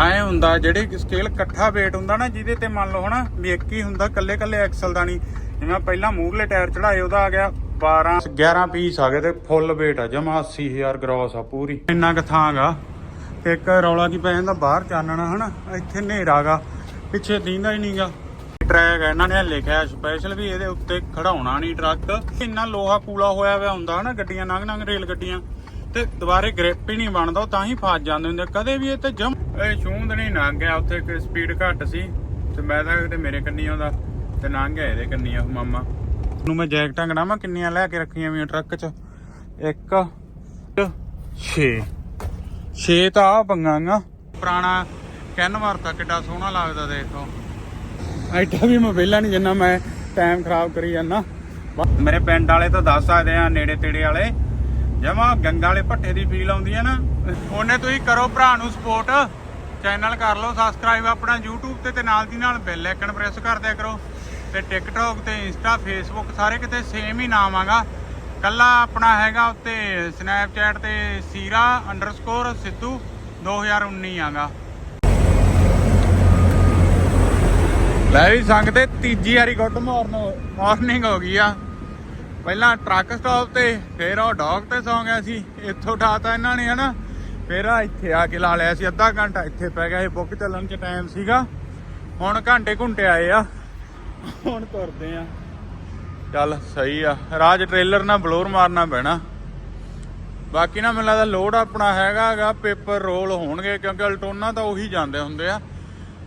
ਐ ਹੁੰਦਾ ਜਿਹੜੇ ਸਕੇਲ ਇਕੱਠਾ weight ਹੁੰਦਾ ਨਾ ਜਿਹਦੇ ਤੇ ਮੰਨ ਲਓ ਹਨਾ ਵੀ ਇੱਕ ਹੀ ਹੁੰਦਾ ਕੱਲੇ ਕੱਲੇ ਐਕਸਲ ਦਾ ਨਹੀਂ। ਜਿਵੇਂ ਪਹਿਲਾਂ ਮੂਹਰਲੇ ਟਾਇਰ ਚੜਾਏ, ਉਹਦਾ ਆ ਗਿਆ 12 11 ਪੀਸ ਆ ਗਏ ਤੇ ਫੁੱਲ weight ਆ, ਜਮਾ 80000 ਗ੍ਰੋਸ ਆ ਪੂਰੀ। ਇੰਨਾ ਕੁ ਥਾਂ ਗਾ। ਤੇ ਇੱਕ ਰੌਲਾ ਕੀ ਪੈ ਜਾਂਦਾ, ਬਾਹਰ ਚਾਨਣਾ ਹਨਾ, ਇੱਥੇ ਹਨੇਰਾਗਾ ਪਿੱਛੇ ਦੀਂਦਾ ਹੀ ਨਹੀਂਗਾ ਟਰੈਕ ਇਹਨਾਂ ਨੇ ਲਿਖਿਆ ਸਪੈਸ਼ਲ ਵੀ ਇਹਦੇ ਉੱਤੇ ਖੜਾਉਣਾ ਨਹੀਂ ਟਰੱਕ ਇੰਨਾ ਲੋਹਾ ਕੂਲਾ ਹੋਇਆ ਹੋਇਆ ਹੁੰਦਾ ਹਨਾ, ਗੱਡੀਆਂ ਨੰਗ ਨੰਗ ਰੇਲ ਗੱਡੀਆਂ। ਤੇ ਦੁਬਾਰੇ ਗ੍ਰਿਪ ਹੀ ਨਹੀਂ ਬਣਦਾ ਤਾਂ ਹੀ ਫਸ ਜਾਂਦੇ ਹੁੰਦੇ ਕਦੇ ਵੀ ਇਹ ਤੇ ਜਮ ਇਹ ਛੂੰਦ ਨਹੀਂ ਲੰਘ ਗਿਆ ਉੱਥੇ ਕਿ ਸਪੀਡ ਘੱਟ ਸੀ ਤੇ ਮੈਂ ਤਾਂ ਕਿਤੇ ਮੇਰੇ ਕੰਨੀ ਆਉਂਦਾ ਤੇ ਲੰਘ ਗਿਆ ਇਹਦੇ ਕੰਨੀ ਉਹ ਮਾਮਾ। ਨੂੰ ਮੈਂ ਜੈਕਟਾਂ ਗਣਾਵਾਂ ਕਿੰਨੀਆਂ ਲੈ ਕੇ ਰੱਖੀਆਂ ਵੀਆਂ ਟਰੱਕ 'ਚ? 1 6 6 ਤਾਂ ਆ ਪੰਗਾਂਗਾ ਪੁਰਾਣਾ ਕੈਨਵਰ ਤਾਂ ਕਿੱਡਾ ਸੋਹਣਾ ਲੱਗਦਾ ਦੇਖੋ। ਐਡਾ ਵੀ ਮੈਂ ਵਿਹਲਾ ਨਹੀਂ ਜਿੰਨਾ ਮੈਂ ਟਾਈਮ ਖਰਾਬ ਕਰੀ ਜਾਂਦਾ। ਮੇਰੇ ਪਿੰਡ ਵਾਲੇ ਤਾਂ ਦੱਸ ਸਕਦੇ ਆ ਨੇੜੇ ਤੇੜੇ ਵਾਲੇ ਜਮਾ ਗੰਗਾ ਵਾਲੇ ਭੱਠੇ ਦੀ ਫੀਲ ਆਉਂਦੀ ਹੈ ਨਾ। ਉਹਨੇ ਤੁਸੀਂ ਕਰੋ ਭਰਾ ਨੂੰ ਸਪੋਰਟ ਚੈਨਲ ਕਰ ਲਓ ਸਬਸਕ੍ਰਾਈਬ ਆਪਣਾ YouTube ਤੇ ਤੇ ਨਾਲ ਦੀ ਨਾਲ ਬੈਲ ਆਈਕਨ ਪ੍ਰੈਸ ਕਰ ਦਿਆ ਕਰੋ। ਤੇ TikTok ਤੇ Insta, Facebook ਸਾਰੇ ਕਿਤੇ ਸੇਮ ਹੀ ਨਾਮ ਆਗਾ। ਕੱਲਾ ਆਪਣਾ ਹੈਗਾ ਉੱਤੇ Snapchat ਤੇ ਸੀਰਾ ਅੰਡਰਸਕੋਰ ਸਿੱਧੂ 2019 ਆਗਾ। ਲੈ ਵੀ ਸੰਗਤੇ ਤੀਜੀ ਵਾਰੀ ਗੁੱਡ ਮਾਰਨਿੰਗ ਮਾਰਨਿੰਗ ਹੋ ਗਈ ਆ। ਪਹਿਲਾਂ ਟਰੱਕ ਸਟਾਪ ਤੇ, ਫਿਰ ਉਹ ਡੌਗ ਤੇ ਸੌਂ ਗਿਆ ਸੀ। ਇੱਥੋਂ ਉਠਾਤਾ ਇਹਨਾਂ ਨੇ ਹਨਾ। ਫਿਰ ਆ ਇੱਥੇ ਆ ਕੇ ਲਾ ਲਿਆ ਸੀ ਅੱਧਾ ਘੰਟਾ। ਇੱਥੇ ਪੈ ਗਿਆ ਇਹ ਬੁੱਕ ਚੱਲਣ ਚ ਟਾਈਮ ਸੀਗਾ। ਹੁਣ ਘੰਟੇ ਘੁੰਟੇ ਆਏ ਆ। ਹੁਣ ਤੁਰਦੇ ਆ। ਚੱਲ, ਸਹੀ ਆ। ਰਾਜ ਟ੍ਰੇਲਰ ਨਾਲ ਬਲੋਰ ਮਾਰਨਾ ਪੈਣਾ। ਬਾਕੀ ਨਾ ਮੈਨੂੰ ਲੱਗਦਾ ਲੋਡ ਆਪਣਾ ਹੈਗਾਗਾ ਪੇਪਰ ਰੋਲ ਹੋਣਗੇ, ਕਿਉਂਕਿ ਅਲਟੋਨਾ ਤਾਂ ਉਹੀ ਜਾਂਦੇ ਹੁੰਦੇ ਆ।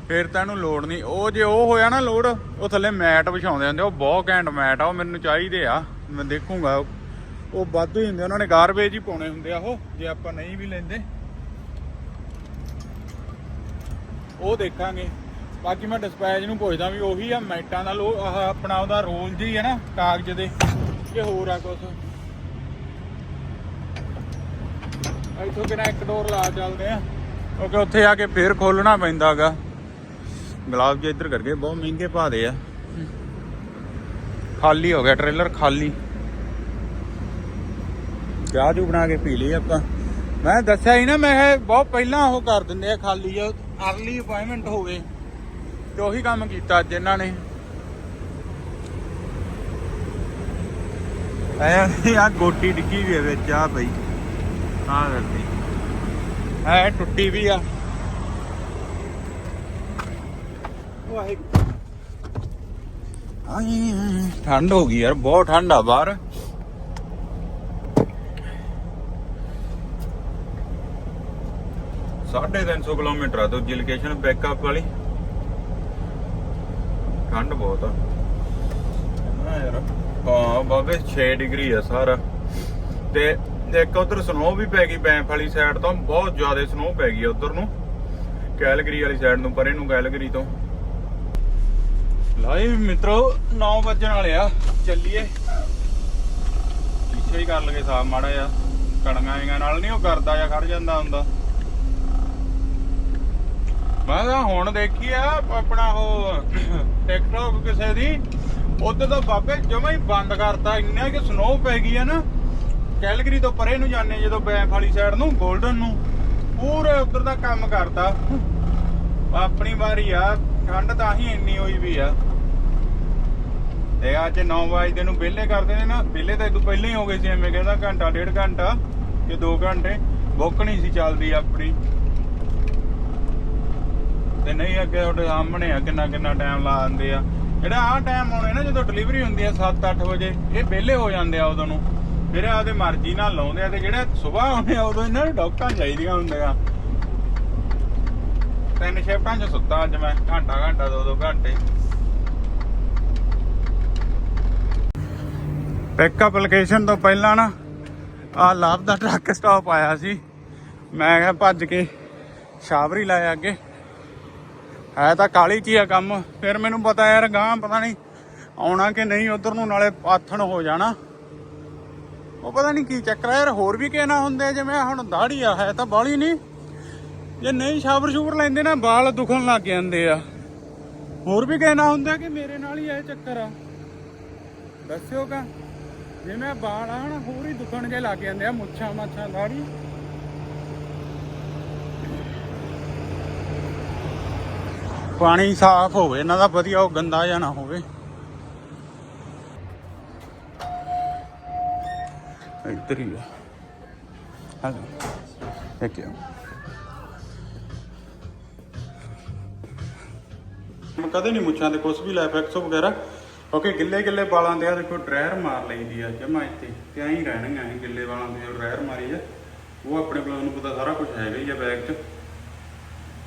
ਫਿਰ ਤਾਂ ਇਹਨੂੰ ਲੋਡ ਨਹੀਂ। ਉਹ ਜੇ ਉਹ ਹੋਇਆ ਨਾ ਲੋਡ ਉਹ ਥੱਲੇ ਮੈਟ ਵਿਛਾਉਂਦੇ ਹੁੰਦੇ ਉਹ ਬਹੁਤ ਘੈਂਟ ਮੈਟ ਆ, ਉਹ ਮੈਨੂੰ ਚਾਹੀਦੇ ਆ। ਮੈਂ ਦੇਖੂੰਗਾ। ਉਹ- ਉਹ ਵਾਧੂ ਹੀ ਹੁੰਦੇ ਉਹਨਾਂ ਨੇ ਗਾਰਬੇਜ ਹੀ ਪਾਉਣੇ ਹੁੰਦੇ ਆ ਉਹ, ਜੇ ਆਪਾਂ ਨਹੀਂ ਵੀ ਲੈਂਦੇ। ਉਹ ਦੇਖਾਂਗੇ। ਬਾਕੀ ਮੈਂ ਡਿਸਪੈਚ ਨੂੰ ਪੁੱਛਦਾ ਵੀ ਉਹੀ ਆ ਮੈਟਾਂ ਦਾ ਲੋ ਆਹ ਆਪਣਾ ਉਹਦਾ ਰੋਲ ਜੀ ਹੈ ਨਾ, ਕਾਗਜ਼ ਦੇ, ਕਿ ਹੋਰ ਆ ਕੁਛ। ਇੱਥੋਂ ਕਿਹੜਾ ਇੱਕ ਡੋਰ ਲਾ ਚੱਲਦੇ ਆ। ਕਿਉਂਕਿ ਉੱਥੇ ਆ ਕੇ ਫੇਰ ਖੋਲਣਾ ਪੈਂਦਾਗਾ ਗੁਲਾਬ ਜੀ ਇੱਧਰ ਕਰਕੇ ਬਹੁਤ ਮਹਿੰਗੇ ਭਾਦੇ ਆ। ਖਾਲੀ ਹੋ ਗਿਆ ਟ੍ਰੇਲਰ, ਖਾਲੀ। ਚਾਹ ਜੂ ਬਣਾ ਕੇ ਪੀ ਲਈ ਆਪਾਂ। ਮੈਂ ਦੱਸਿਆ ਹੀ ਨਾ, ਮੈਂ ਕਿਹਾ ਬਹੁਤ ਪਹਿਲਾਂ ਉਹ ਕਰ ਦਿੰਦੇ ਆ, ਖਾਲੀ ਆ। ਅਰਲੀ ਅਪਾਇੰਟਮੈਂਟ ਹੋਵੇ ਤੇ ਉਹੀ ਕੰਮ ਕੀਤਾ ਅੱਜ ਇਹਨਾਂ ਨੇ। ਐ ਆ ਗੋਟੀ ਡਿੱਗੀ ਵੀ ਹੈ ਵਿੱਚ ਆ ਬਈ। ਆ ਕਰਦੀ ਐ ਟੁੱਟੀ ਵੀ ਆ। ਵਾਹਿਗੁਰੂ ਠੰਡ ਹੋ ਗਈ ਯਾਰ ਬਹੁਤ ਠੰਡ ਆ ਬਾਹਰ। ਸਾਢੇ ਤਿੰਨ ਸੌ ਕਿਲੋਮੀਟਰ ਆ ਦੂਜੀ ਲੋਕੇਸ਼ਨ ਬੈਕਅਪ ਵਾਲੀ। ਠੰਡ ਬਹੁਤ ਆ। ਹਾਂ ਯਾਰ। ਹਾਂ ਬਾਬੇ 6 ਡਿਗਰੀ ਆ ਸਾਰਾ। ਤੇ ਇੱਕ ਉਧਰ ਸਨੋ ਵੀ ਪੈ ਗਈ ਬੈਂਫ ਵਾਲੀ ਸਾਈਡ ਤੋਂ। ਬਹੁਤ ਜ਼ਿਆਦਾ ਸਨੋ ਪੈ ਗਈ ਉਧਰ ਨੂੰ। ਕੈਲਗਰੀ ਵਾਲੀ ਸਾਈਡ ਨੂੰ ਪਰੇ ਨੂੰ ਕੈਲਗਰੀ ਤੋਂ। ਲਾਈ ਮਿੱਤਰੋ 9 ਵਜਣ ਵਾਲੇ ਆ। ਚੱਲੀਏ। ਪਿੱਛੇ ਹੀ ਕਰ ਲਗੇ ਸਾਹ ਮਾੜਾ ਜਿਹਾ। ਕਣੀਆਂ ਜਿਹੀਆਂ ਨਾਲ ਨਹੀਂ ਉਹ ਕਰਦਾ ਜਾਂ ਖੜ ਜਾਂਦਾ ਹੁੰਦਾ। ਮੈਂ ਤਾਂ ਹੁਣ ਦੇਖੀ ਆ, ਆਪਣਾ ਉਹ ਟਿਕਟੌਕ ਕਿਸੇ ਦੀ। ਉਧਰ ਤਾਂ ਬਾਬੇ ਜਮਾ ਹੀ ਬੰਦ ਕਰਤਾ। ਇੰਨਾ ਕਿ ਸਨੋ ਪੈ ਗਈ ਆ ਨਾ। ਕੈਲਗਰੀ ਤੋਂ ਪਰੇ ਨੂੰ ਜਾਂਦੇ ਜਦੋਂ ਬੈਂਫ ਵਾਲੀ ਸਾਈਡ ਨੂੰ 골ਡਨ ਨੂੰ। ਪੂਰੇ ਉਧਰ ਦਾ ਕੰਮ ਕਰਤਾ। ਆਪਣੀ ਵਾਰੀ ਆ। ਠੰਡ ਤਾਂ ਹੀ ਇੰਨੀ ਹੋਈ ਵੀ ਆ। ਤੇ ਅੱਜ 9 ਵਜੇ ਨੂੰ ਵਿਹਲੇ ਕਰਦੇ ਨੇ ਨਾ, ਵਿਹਲੇ ਤਾਂ ਇਦੋਂ ਪਹਿਲਾਂ ਹੀ ਹੋ ਗਏ ਸੀ, ਐਵੇਂ ਕਹਿੰਦਾ ਘੰਟਾ, ਡੇਢ ਘੰਟਾ ਕਿ 2 ਘੰਟੇ, ਬੁੱਕ ਨਹੀਂ ਸੀ ਚੱਲਦੀ ਆਪਣੀ। ਤੇ ਨਹੀਂ ਅੱਗੇ ਤੁਹਾਡੇ ਸਾਹਮਣੇ ਆ, ਕਿੰਨਾ ਕਿੰਨਾ ਟਾਈਮ ਲਾ ਦਿੰਦੇ ਆ। ਜਿਹੜਾ ਆਹ ਟਾਈਮ ਹੋਣੇ ਨਾ, ਜਦੋਂ ਡਿਲੀਵਰੀ ਹੁੰਦੀ ਆ 7-8 ਵਜੇ, ਇਹ ਵਿਹਲੇ ਹੋ ਜਾਂਦੇ ਆ ਉਦੋਂ ਨੂੰ। ਫਿਰ ਆਪਦੇ ਮਰਜ਼ੀ ਨਾਲ ਲਾਉਂਦੇ ਆ ਤੇ ਜਿਹੜੇ ਸਵੇਰ ਆਉਂਦੇ ਆ, ਉਦੋਂ ਇਹਨਾਂ ਨੂੰ ਡੌਕਾਂ ਚਾਹੀਦੀਆਂ ਹੁੰਦੀਆਂ। ਤਿੰਨ ਸ਼ਿਫਟਾਂ 'ਚ ਸੁੱਤਾ ਅੱਜ ਮੈਂ, ਘੰਟਾ ਘੰਟਾ ਦੋ ਦੋ ਘੰਟੇ। ਪਿਕਅਪ ਲੋਕੇਸ਼ਨ ਤੋਂ ਪਹਿਲਾਂ ਨਾ ਆ ਲਾਭ ਦਾ ਟਰੱਕ ਸਟਾਪ ਆਇਆ ਸੀ। ਮੈਂ ਕਿਹਾ ਭੱਜ ਕੇ ਸ਼ਾਵਰੀ ਲਾਇਆ ਅੱਗੇ ਹੈ ਤਾਂ ਕਾਲੀ ਚ ਹੀ ਆ ਕੰਮ, ਫਿਰ ਮੈਨੂੰ ਪਤਾ ਯਾਰ ਗਾਂ ਪਤਾ ਨਹੀਂ ਆਉਣਾ ਕਿ ਨਹੀਂ, ਉਧਰ ਨੂੰ ਨਾਲੇ ਪਾਥਣ ਹੋ ਜਾਣਾ। ਉਹ ਪਤਾ ਨਹੀਂ ਕੀ ਚੱਕਰ ਆ ਯਾਰ, ਹੋਰ ਵੀ ਕਿਸੇ ਹੁੰਦੇ ਜਿਵੇਂ ਹੁਣ ਦਾੜੀ ਆ, ਹੈ ਤਾਂ ਬਾਲੀ ਨਹੀਂ। ਜੇ ਨਹੀਂ ਸ਼ਾਵਰ ਸ਼ੂਵਰ ਲੈਂਦੇ ਨਾ ਵਾਲ ਦੁਖਣ ਲੱਗ ਜਾਂਦੇ ਆ। ਹੋਰ ਵੀ ਕਿਸੇ ਹੁੰਦਾ ਕਿ ਮੇਰੇ ਨਾਲ ਹੀ ਇਹ ਚੱਕਰ ਆ। ਦੱਸਿਓ ਕਾ ਜਿਵੇਂ ਵਾਲ ਆ ਨਾ, ਹੋਰ ਹੀ ਦੁਖਣ ਜੇ ਲੱਗ ਜਾਂਦੇ ਆ, ਮੁੱਛਾਂ ਮਾਛਾਂ ਦਾੜੀ ਪਾਣੀ ਸਾਫ਼ ਹੋਵੇ, ਇਹਨਾਂ ਦਾ ਵਧੀਆ ਉਹ ਗੰਦਾ ਜਾਂ ਨਾ ਹੋਵੇ। ਇੱਧਰ ਹੀ ਆ। ਆ। ਜਾ ਮੈਂ ਕਦੇ ਨਹੀਂ ਮੁੱਛਾਂ ਤੇ ਕੁਝ ਵੀ ਲੈ ਫੈਕਸੋ ਵਗੈਰਾ। ਕਿਉਂਕਿ ਗਿੱਲੇ ਗਿੱਲੇ ਵਾਲਾਂ ਦੇ ਆ ਦੇਖੋ ਡਰਾਇਰ ਮਾਰ ਲਈਦੀ ਆ ਜਮਾ ਇੱਥੇ। ਤੇ ਐਂ ਹੀ ਰਹਿਣਗੀਆਂ ਇਹ ਗਿੱਲੇ ਵਾਲਾਂ ਦੇ ਜੋ ਡਰਾਇਰ ਮਾਰੀ ਆ। ਉਹ ਆਪਣੇ ਕੋਲ ਉਹਨੂੰ ਪਤਾ ਸਾਰਾ ਕੁਝ ਹੈਗਾ ਹੀ ਆ ਬੈਗ 'ਚ।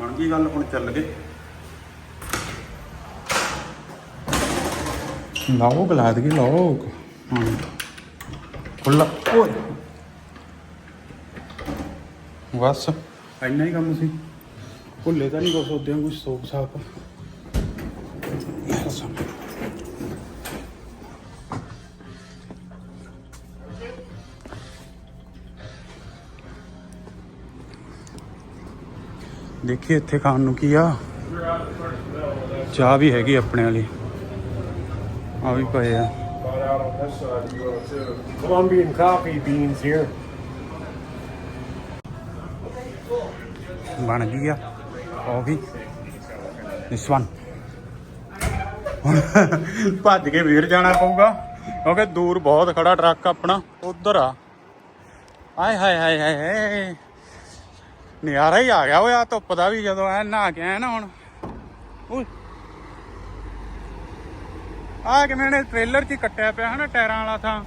ਬਣ ਗਈ ਗੱਲ ਹੁਣ ਚੱਲ ਗਏ। ਲਾਓ ਗਲਾ ਦੇ ਲਾਓ। ਹਾਂ ਖੁੱਲਾ ਓਏ। ਬਸ। ਇੰਨਾ ਹੀ ਕੰਮ ਸੀ। ਭੁੱਲੇ ਤਾਂ ਨਹੀਂ ਕੁਛ ਉਦਿਆਂ ਕੁਝ ਸੋਪ ਸਾਪ ਬਸ। ਦੇਖੀ ਇੱਥੇ ਖਾਣ ਨੂੰ ਕੀ ਆ ਚਾਹ ਵੀ ਹੈਗੀ ਆਪਣੇ ਵਾਲੀ ਆ ਵੀ ਪਏ ਆ. Colombian coffee beans here. ਬਣ ਗਈ ਆ ਉਹ ਵੀ this one ਭੱਜ ਕੇ ਵੀਰ ਜਾਣਾ ਪਊਗਾ, ਕਿਉਂਕਿ ਦੂਰ ਬਹੁਤ ਖੜਾ ਟਰੱਕ ਆਪਣਾ, ਉਧਰ ਆ। ਆਏ ਹਾਏ ਹਾਏ ਹਾਏ ਨਿਆਰਾ ਹੀ ਆ ਗਿਆ ਓਏ ਆ ਧੁੱਪ ਦਾ ਵੀ ਜਦੋਂ ਐ ਨਹਾ ਕੇ ਆਇਆ ਨਾ ਹੁਣ। ਓਏ। ਆ ਕਿਵੇਂ ਨੇ ਟ੍ਰੇਲਰ 'ਚ ਕੱਟਿਆ ਪਿਆ ਹਨਾ ਟਾਇਰਾਂ ਵਾਲਾ ਥਾਂ।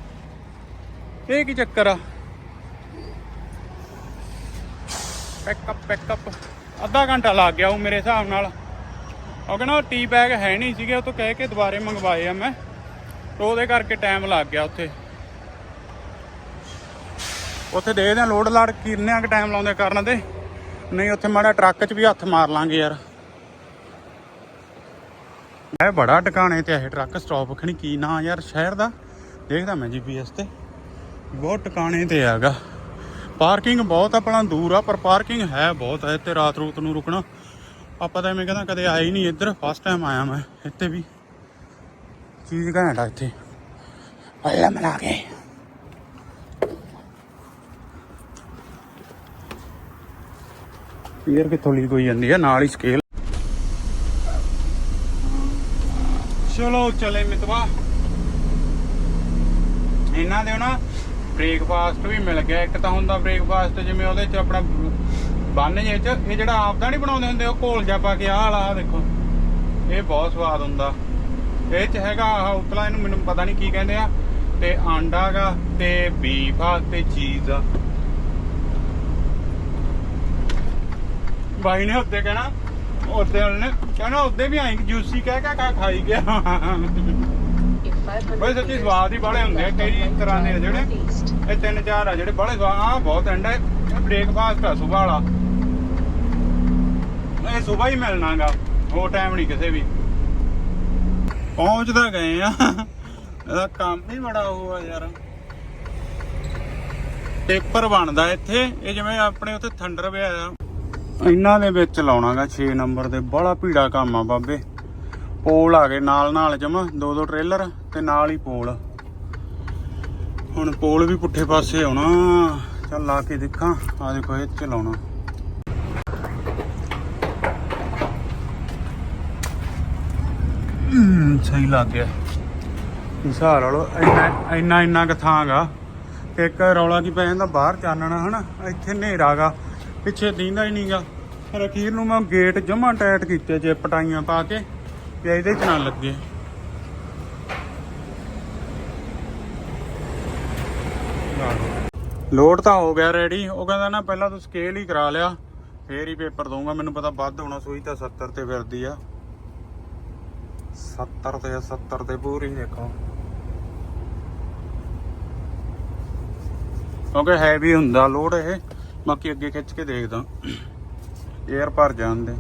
ਇਹ ਕੀ ਚੱਕਰ ਆ? ਪੈਕਅਪ ਪੈਕਅਪ ਅੱਧਾ ਘੰਟਾ ਲੱਗ ਗਿਆ ਉਹ ਮੇਰੇ ਹਿਸਾਬ ਨਾਲ। ਉਹ ਕਹਿੰਦਾ ਟੀ ਬੈਗ ਹੈ ਨਹੀਂ ਸੀਗੇ, ਉਹ ਤੋਂ ਕਹਿ ਕੇ ਦੁਬਾਰੇ ਮੰਗਵਾਏ ਆ ਮੈਂ। ਤੇ ਉਹਦੇ ਕਰਕੇ ਟਾਈਮ ਲੱਗ ਗਿਆ ਉੱਥੇ। ਉੱਥੇ ਦੇਖਦੇ ਆ ਲੋਡ ਲਾੜ ਕਿੰਨੇ ਕੁ ਟਾਈਮ ਲਾਉਂਦੇ ਕਰਨ ਦੇ। ਨਹੀਂ, ਉੱਥੇ ਮਾੜਾ ਟਰੱਕ 'ਚ ਵੀ ਹੱਥ ਮਾਰ ਲਾਂਗੇ ਯਾਰ। ਇਹ ਬੜਾ ਟਿਕਾਣੇ ਤੇ ਇਹ ਟਰੱਕ ਸਟਾਪ ਖਣੀ ਕੀ ਨਾਂ ਯਾਰ ਸ਼ਹਿਰ ਦਾ। ਦੇਖਦਾ ਮੈਂ ਜੀਪੀਐਸ ਤੇ। ਬਹੁਤ ਟਿਕਾਣੇ ਤੇ ਹੈਗਾ। ਪਾਰਕਿੰਗ ਬਹੁਤ ਆਪਣਾ ਦੂਰ ਆ, ਪਰ ਪਾਰਕਿੰਗ ਹੈ ਬਹੁਤ ਹੈ ਤੇ ਰਾਤ ਰੂਤ ਨੂੰ ਰੁਕਣਾ। ਆਪਾਂ ਤਾਂ ਐਵੇਂ ਕਹਿੰਦਾ ਕਦੇ ਆਏ ਹੀ ਨਹੀਂ ਇੱਧਰ ਫਸਟ ਟਾਈਮ ਆਇਆ ਮੈਂ ਇੱਥੇ ਵੀ। ਚੀਜ਼ ਘੈਂਟ ਆ ਇੱਥੇ? ਅੱਲਾ ਮਲਾ ਕੇ। ਪੀਰ ਕਿੱਥੋਂ ਲੀਕ ਹੋਈ ਜਾਂਦੀ ਹੈ ਨਾਲ ਹੀ ਸਕੇਲ ਚਲੋ ਚਲੇ ਮਿਤਵਾ। ਇਹਨਾਂ ਦੇ ਨਾ ਬ੍ਰੇਕਫਾਸਟ ਵੀ ਮਿਲ ਗਿਆ। ਇੱਕ ਤਾਂ ਹੁੰਦਾ ਬ੍ਰੇਕਫਾਸਟ ਜਿਵੇਂ ਉਹਦੇ ਚ ਆਪਣਾ ਬੰਨ ਜੇ ਚ, ਇਹ ਜਿਹੜਾ ਆਪਦਾ ਨਹੀਂ ਬਣਾਉਂਦੇ ਹੁੰਦੇ, ਉਹ ਘੋਲ ਜਾ ਪਾ ਕੇ ਆਹ ਵਾਲਾ ਦੇਖੋ। ਇਹ ਬਹੁਤ ਸਵਾਦ ਹੁੰਦਾ। ਇਹ ਚ ਹੈਗਾ ਆਹ ਉਤਲਾ, ਇਹਨੂੰ ਮੈਨੂੰ ਪਤਾ ਨਹੀਂ ਕੀ ਕਹਿੰਦੇ ਆ। ਤੇ ਆਂਡਾ ਗਾ, ਤੇ ਬੀਫ ਆ, ਤੇ ਚੀਜ਼ ਆ। ਬਾਈ ਨੇ ਉੱਤੇ ਕਹਿਣਾ, ਉੱਤੇ ਉਹਨੇ ਕਹਿਣਾ, ਉੱਤੇ ਵੀ ਆਈ, ਜੂਸੀ ਕਹਿ ਕਹਿ ਕੇ ਖਾਈ ਗਿਆ। ਬਈ ਸੱਚੀ ਸਵਾਦ ਹੀ ਬੜੇ ਹੁੰਦੇ ਆ, ਕਈ ਤਰ੍ਹਾਂ ਦੇ ਜਿਹੜੇ। ਇਹ ਤਿੰਨ ਚਾਰ ਆ ਜਿਹੜੇ ਬੜੇ ਸਵਾਦ ਆ ਬਹੁਤ ਐਂਡ ਹੈ ਬ੍ਰੇਕਫਾਸਟ ਆ ਸਵੇਰ ਵਾਲਾ। ਇਹ ਸਵੇਰ ਹੀ ਮਿਲਣਾਗਾ, ਹੋਰ ਟਾਈਮ ਨਹੀਂ ਕਿਸੇ ਵੀ। ਪਹੁੰਚਦਾ ਗਏ ਆ। ਇਹਦਾ ਕੰਮ ਹੀ ਬੜਾ ਉਹ ਆ ਯਾਰ। ਪੇਪਰ ਬਣਦਾ ਇੱਥੇ, ਇਹ ਜਿਵੇਂ ਆਪਣੇ ਉੱਥੇ ਥੰਡਰ ਪਿਆ ਆ। ਇਹਨਾਂ ਦੇ ਵਿੱਚ ਲਾਉਣਾਗਾ 6 ਨੰਬਰ ਦੇ, ਬੜਾ ਭੀੜਾ ਕੰਮ ਆ ਬਾਬੇ। ਪੋਲ ਆ ਗਏ ਨਾਲ ਨਾਲ ਜਮਾ ਦੋ ਦੋ ਟ੍ਰੇਲਰ ਤੇ ਨਾਲ ਹੀ ਪੋਲ। ਹੁਣ ਪੋਲ ਵੀ ਪੁੱਠੇ ਪਾਸੇ ਆਉਣਾ, ਚੱਲ ਲਾ ਕੇ ਦੇਖਾਂ। ਆ ਦੇਖੋ, ਇਹ ਚ ਲਾਉਣਾ ਸਹੀ ਲੱਗ ਗਿਆ। ਹਿਸਾਬ ਲਾ ਇੰਨਾ ਇੰਨਾ ਇੰਨਾ ਕੁ ਥਾਂ ਗਾ। ਇੱਕ ਰੌਲਾ ਕੀ ਪੈ ਜਾਂਦਾ, ਬਾਹਰ ਚਾਨਣਾ, ਹਨਾ? ਇੱਥੇ ਹਨੇਰਾ ਗਾ, ਪਿੱਛੇ ਦੀਂਦਾ ਹੀ ਨਹੀਂਗਾ ਫਿਰ ਅਖੀਰ ਨੂੰ ਮੈਂ ਗੇਟ ਜਮਾ ਟਾਈਟ ਕੀਤੇ ਜੇ, ਪਟਾਈਆਂ ਪਾ ਕੇ, ਵੀ ਇਹਦੇ ਚ ਨਾ ਲੱਗੇ। ਲੋਡ ਤਾਂ ਹੋ ਗਿਆ ਰੈਡੀ ਉਹ ਕਹਿੰਦਾ ਨਾ, ਪਹਿਲਾਂ ਤੂੰ ਸਕੇਲ ਹੀ ਕਰਾ ਲਿਆ, ਫੇਰ ਹੀ ਪੇਪਰ ਦਊਂਗਾ। ਮੈਨੂੰ ਪਤਾ ਵੱਧ ਹੋਣਾ, ਸੂਈ ਤਾਂ 70 ਤੇ ਫਿਰਦੀ ਆ। 70 ਤੇ 70 ਤੇ ਪੂਰੀ ਦੇਖੋ ਕਿਉਂਕਿ ਹੈਵੀ ਹੁੰਦਾ ਲੋਡ ਇਹ, ਬਾਕੀ ਅੱਗੇ ਖਿੱਚ ਕੇ ਦੇਖਦਾ। 에ਅਰ ਭਰ ਜਾਂਦੇ।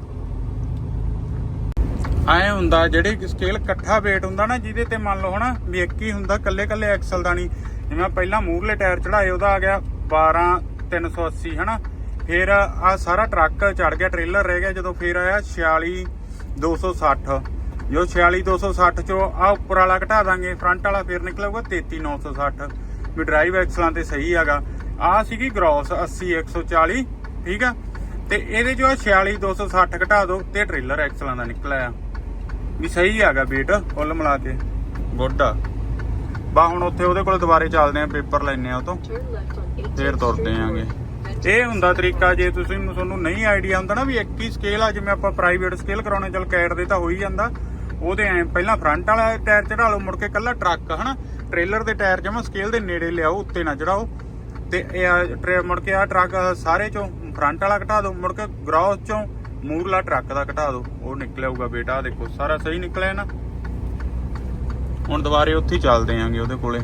ਐ ਹੁੰਦਾ ਜਿਹੜੇ ਸਕੇਲ ਇਕੱਠਾ weight ਹੁੰਦਾ ਨਾ, ਜਿਹਦੇ ਤੇ ਮੰਨ ਲਓ ਹਨਾ, ਵੀ ਇੱਕ ਹੀ ਹੁੰਦਾ ਕੱਲੇ ਕੱਲੇ ਐਕਸਲ ਦਾ ਨਹੀਂ। ਜਿਵੇਂ ਪਹਿਲਾਂ ਮੂਰਲੇ ਟਾਇਰ ਚੜਾਏ ਉਹਦਾ ਆ ਗਿਆ 12 380 ਹਨਾ। ਫਿਰ ਆ ਸਾਰਾ ਟਰੱਕ ਚੜ ਗਿਆ ਟ੍ਰੇਲਰ ਰਹਿ ਗਿਆ, ਜਦੋਂ ਫਿਰ ਆਇਆ 46 260 ਜੋ 46 260 ਚੋਂ ਆ ਉੱਪਰ ਵਾਲਾ ਘਟਾ ਦਾਂਗੇ ਫਰੰਟ ਵਾਲਾ ਫਿਰ ਨਿਕਲੂਗਾ 33 960 ਵੀ ਡਰਾਈਵ ਐਕਸਲਾਂ ਤੇ ਸਹੀ ਹੈਗਾ। ਆ ਸੀਗੀ ਗ੍ਰੋਸ 80 140 ਠੀਕ ਆ? ਤੇ ਇਹਦੇ ਚੋਂ 46260 ਘਟਾ ਦਿਓ ਤੇ ਟ੍ਰੇਲਰ ਐਕਸਲਾਂ ਦਾ ਨਿਕਲਿਆ ਆ। ਵੀ ਸਹੀ ਹੈਗਾ weight ਕੁੱਲ ਮਿਲਾ ਕੇ। ਗੁੱਡ ਆ। ਬਾ ਹੁਣ ਉੱਥੇ ਉਹਦੇ ਕੋਲ ਦੁਬਾਰੇ ਚੱਲਦੇ ਆ ਪੇਪਰ ਲੈਣੇ ਆ ਉਹ ਤੋਂ। ਫੇਰ ਤੁਰਦੇ ਆਂਗੇ ਇਹ ਹੁੰਦਾ ਤਰੀਕਾ ਜੇ ਤੁਸੀਂ ਨੂੰ ਤੁਹਾਨੂੰ ਨਹੀਂ ਆਈਡੀਆ ਹੁੰਦਾ ਨਾ ਵੀ ਇੱਕ ਹੀ ਸਕੇਲ ਆ ਜਿਵੇਂ ਆਪਾਂ ਪ੍ਰਾਈਵੇਟ ਸਕੇਲ ਕਰਾਉਣੇ ਚਲ ਕੈਟ ਦੇ ਤਾਂ ਹੋ ਹੀ ਜਾਂਦਾ। ਉਹਦੇ ਐ ਪਹਿਲਾਂ ਫਰੰਟ ਵਾਲਾ ਟਾਇਰ ਚੜਾ ਲਓ, ਮੁੜ ਕੇ ਕੱਲਾ ਟਰੱਕ ਹਨਾ? ਟ੍ਰੇਲਰ ਦੇ ਟਾਇਰ ਜਮਾ ਸਕੇਲ ਦੇ ਨੇੜੇ ਲਿਆਓ, ਉੱਤੇ ਨਾ ਚੜਾਓ ਤੇ ਇਹ ਮੁੜ ਕੇ ਆ ਟਰੱਕ ਸਾਰੇ ਚੋਂ ਫਰੰਟ ਵਾਲਾ ਘਟਾ ਦਿਓ, ਮੁੜ ਕੇ ਗ੍ਰੋਸ ਚੋਂ ਮੂਰਲਾ ਟਰੱਕ ਦਾ ਘਟਾ ਦਿਓ। ਉਹ ਨਿਕਲਿਆਊਗਾ ਬੇਟਾ ਦੇਖੋ, ਸਾਰਾ ਸਹੀ ਨਿਕਲਿਆ ਨਾ। ਹੁਣ ਦੁਬਾਰੇ ਉੱਥੇ ਹੀ ਚੱਲਦੇ ਆਂਗੇ ਉਹਦੇ ਕੋਲੇ।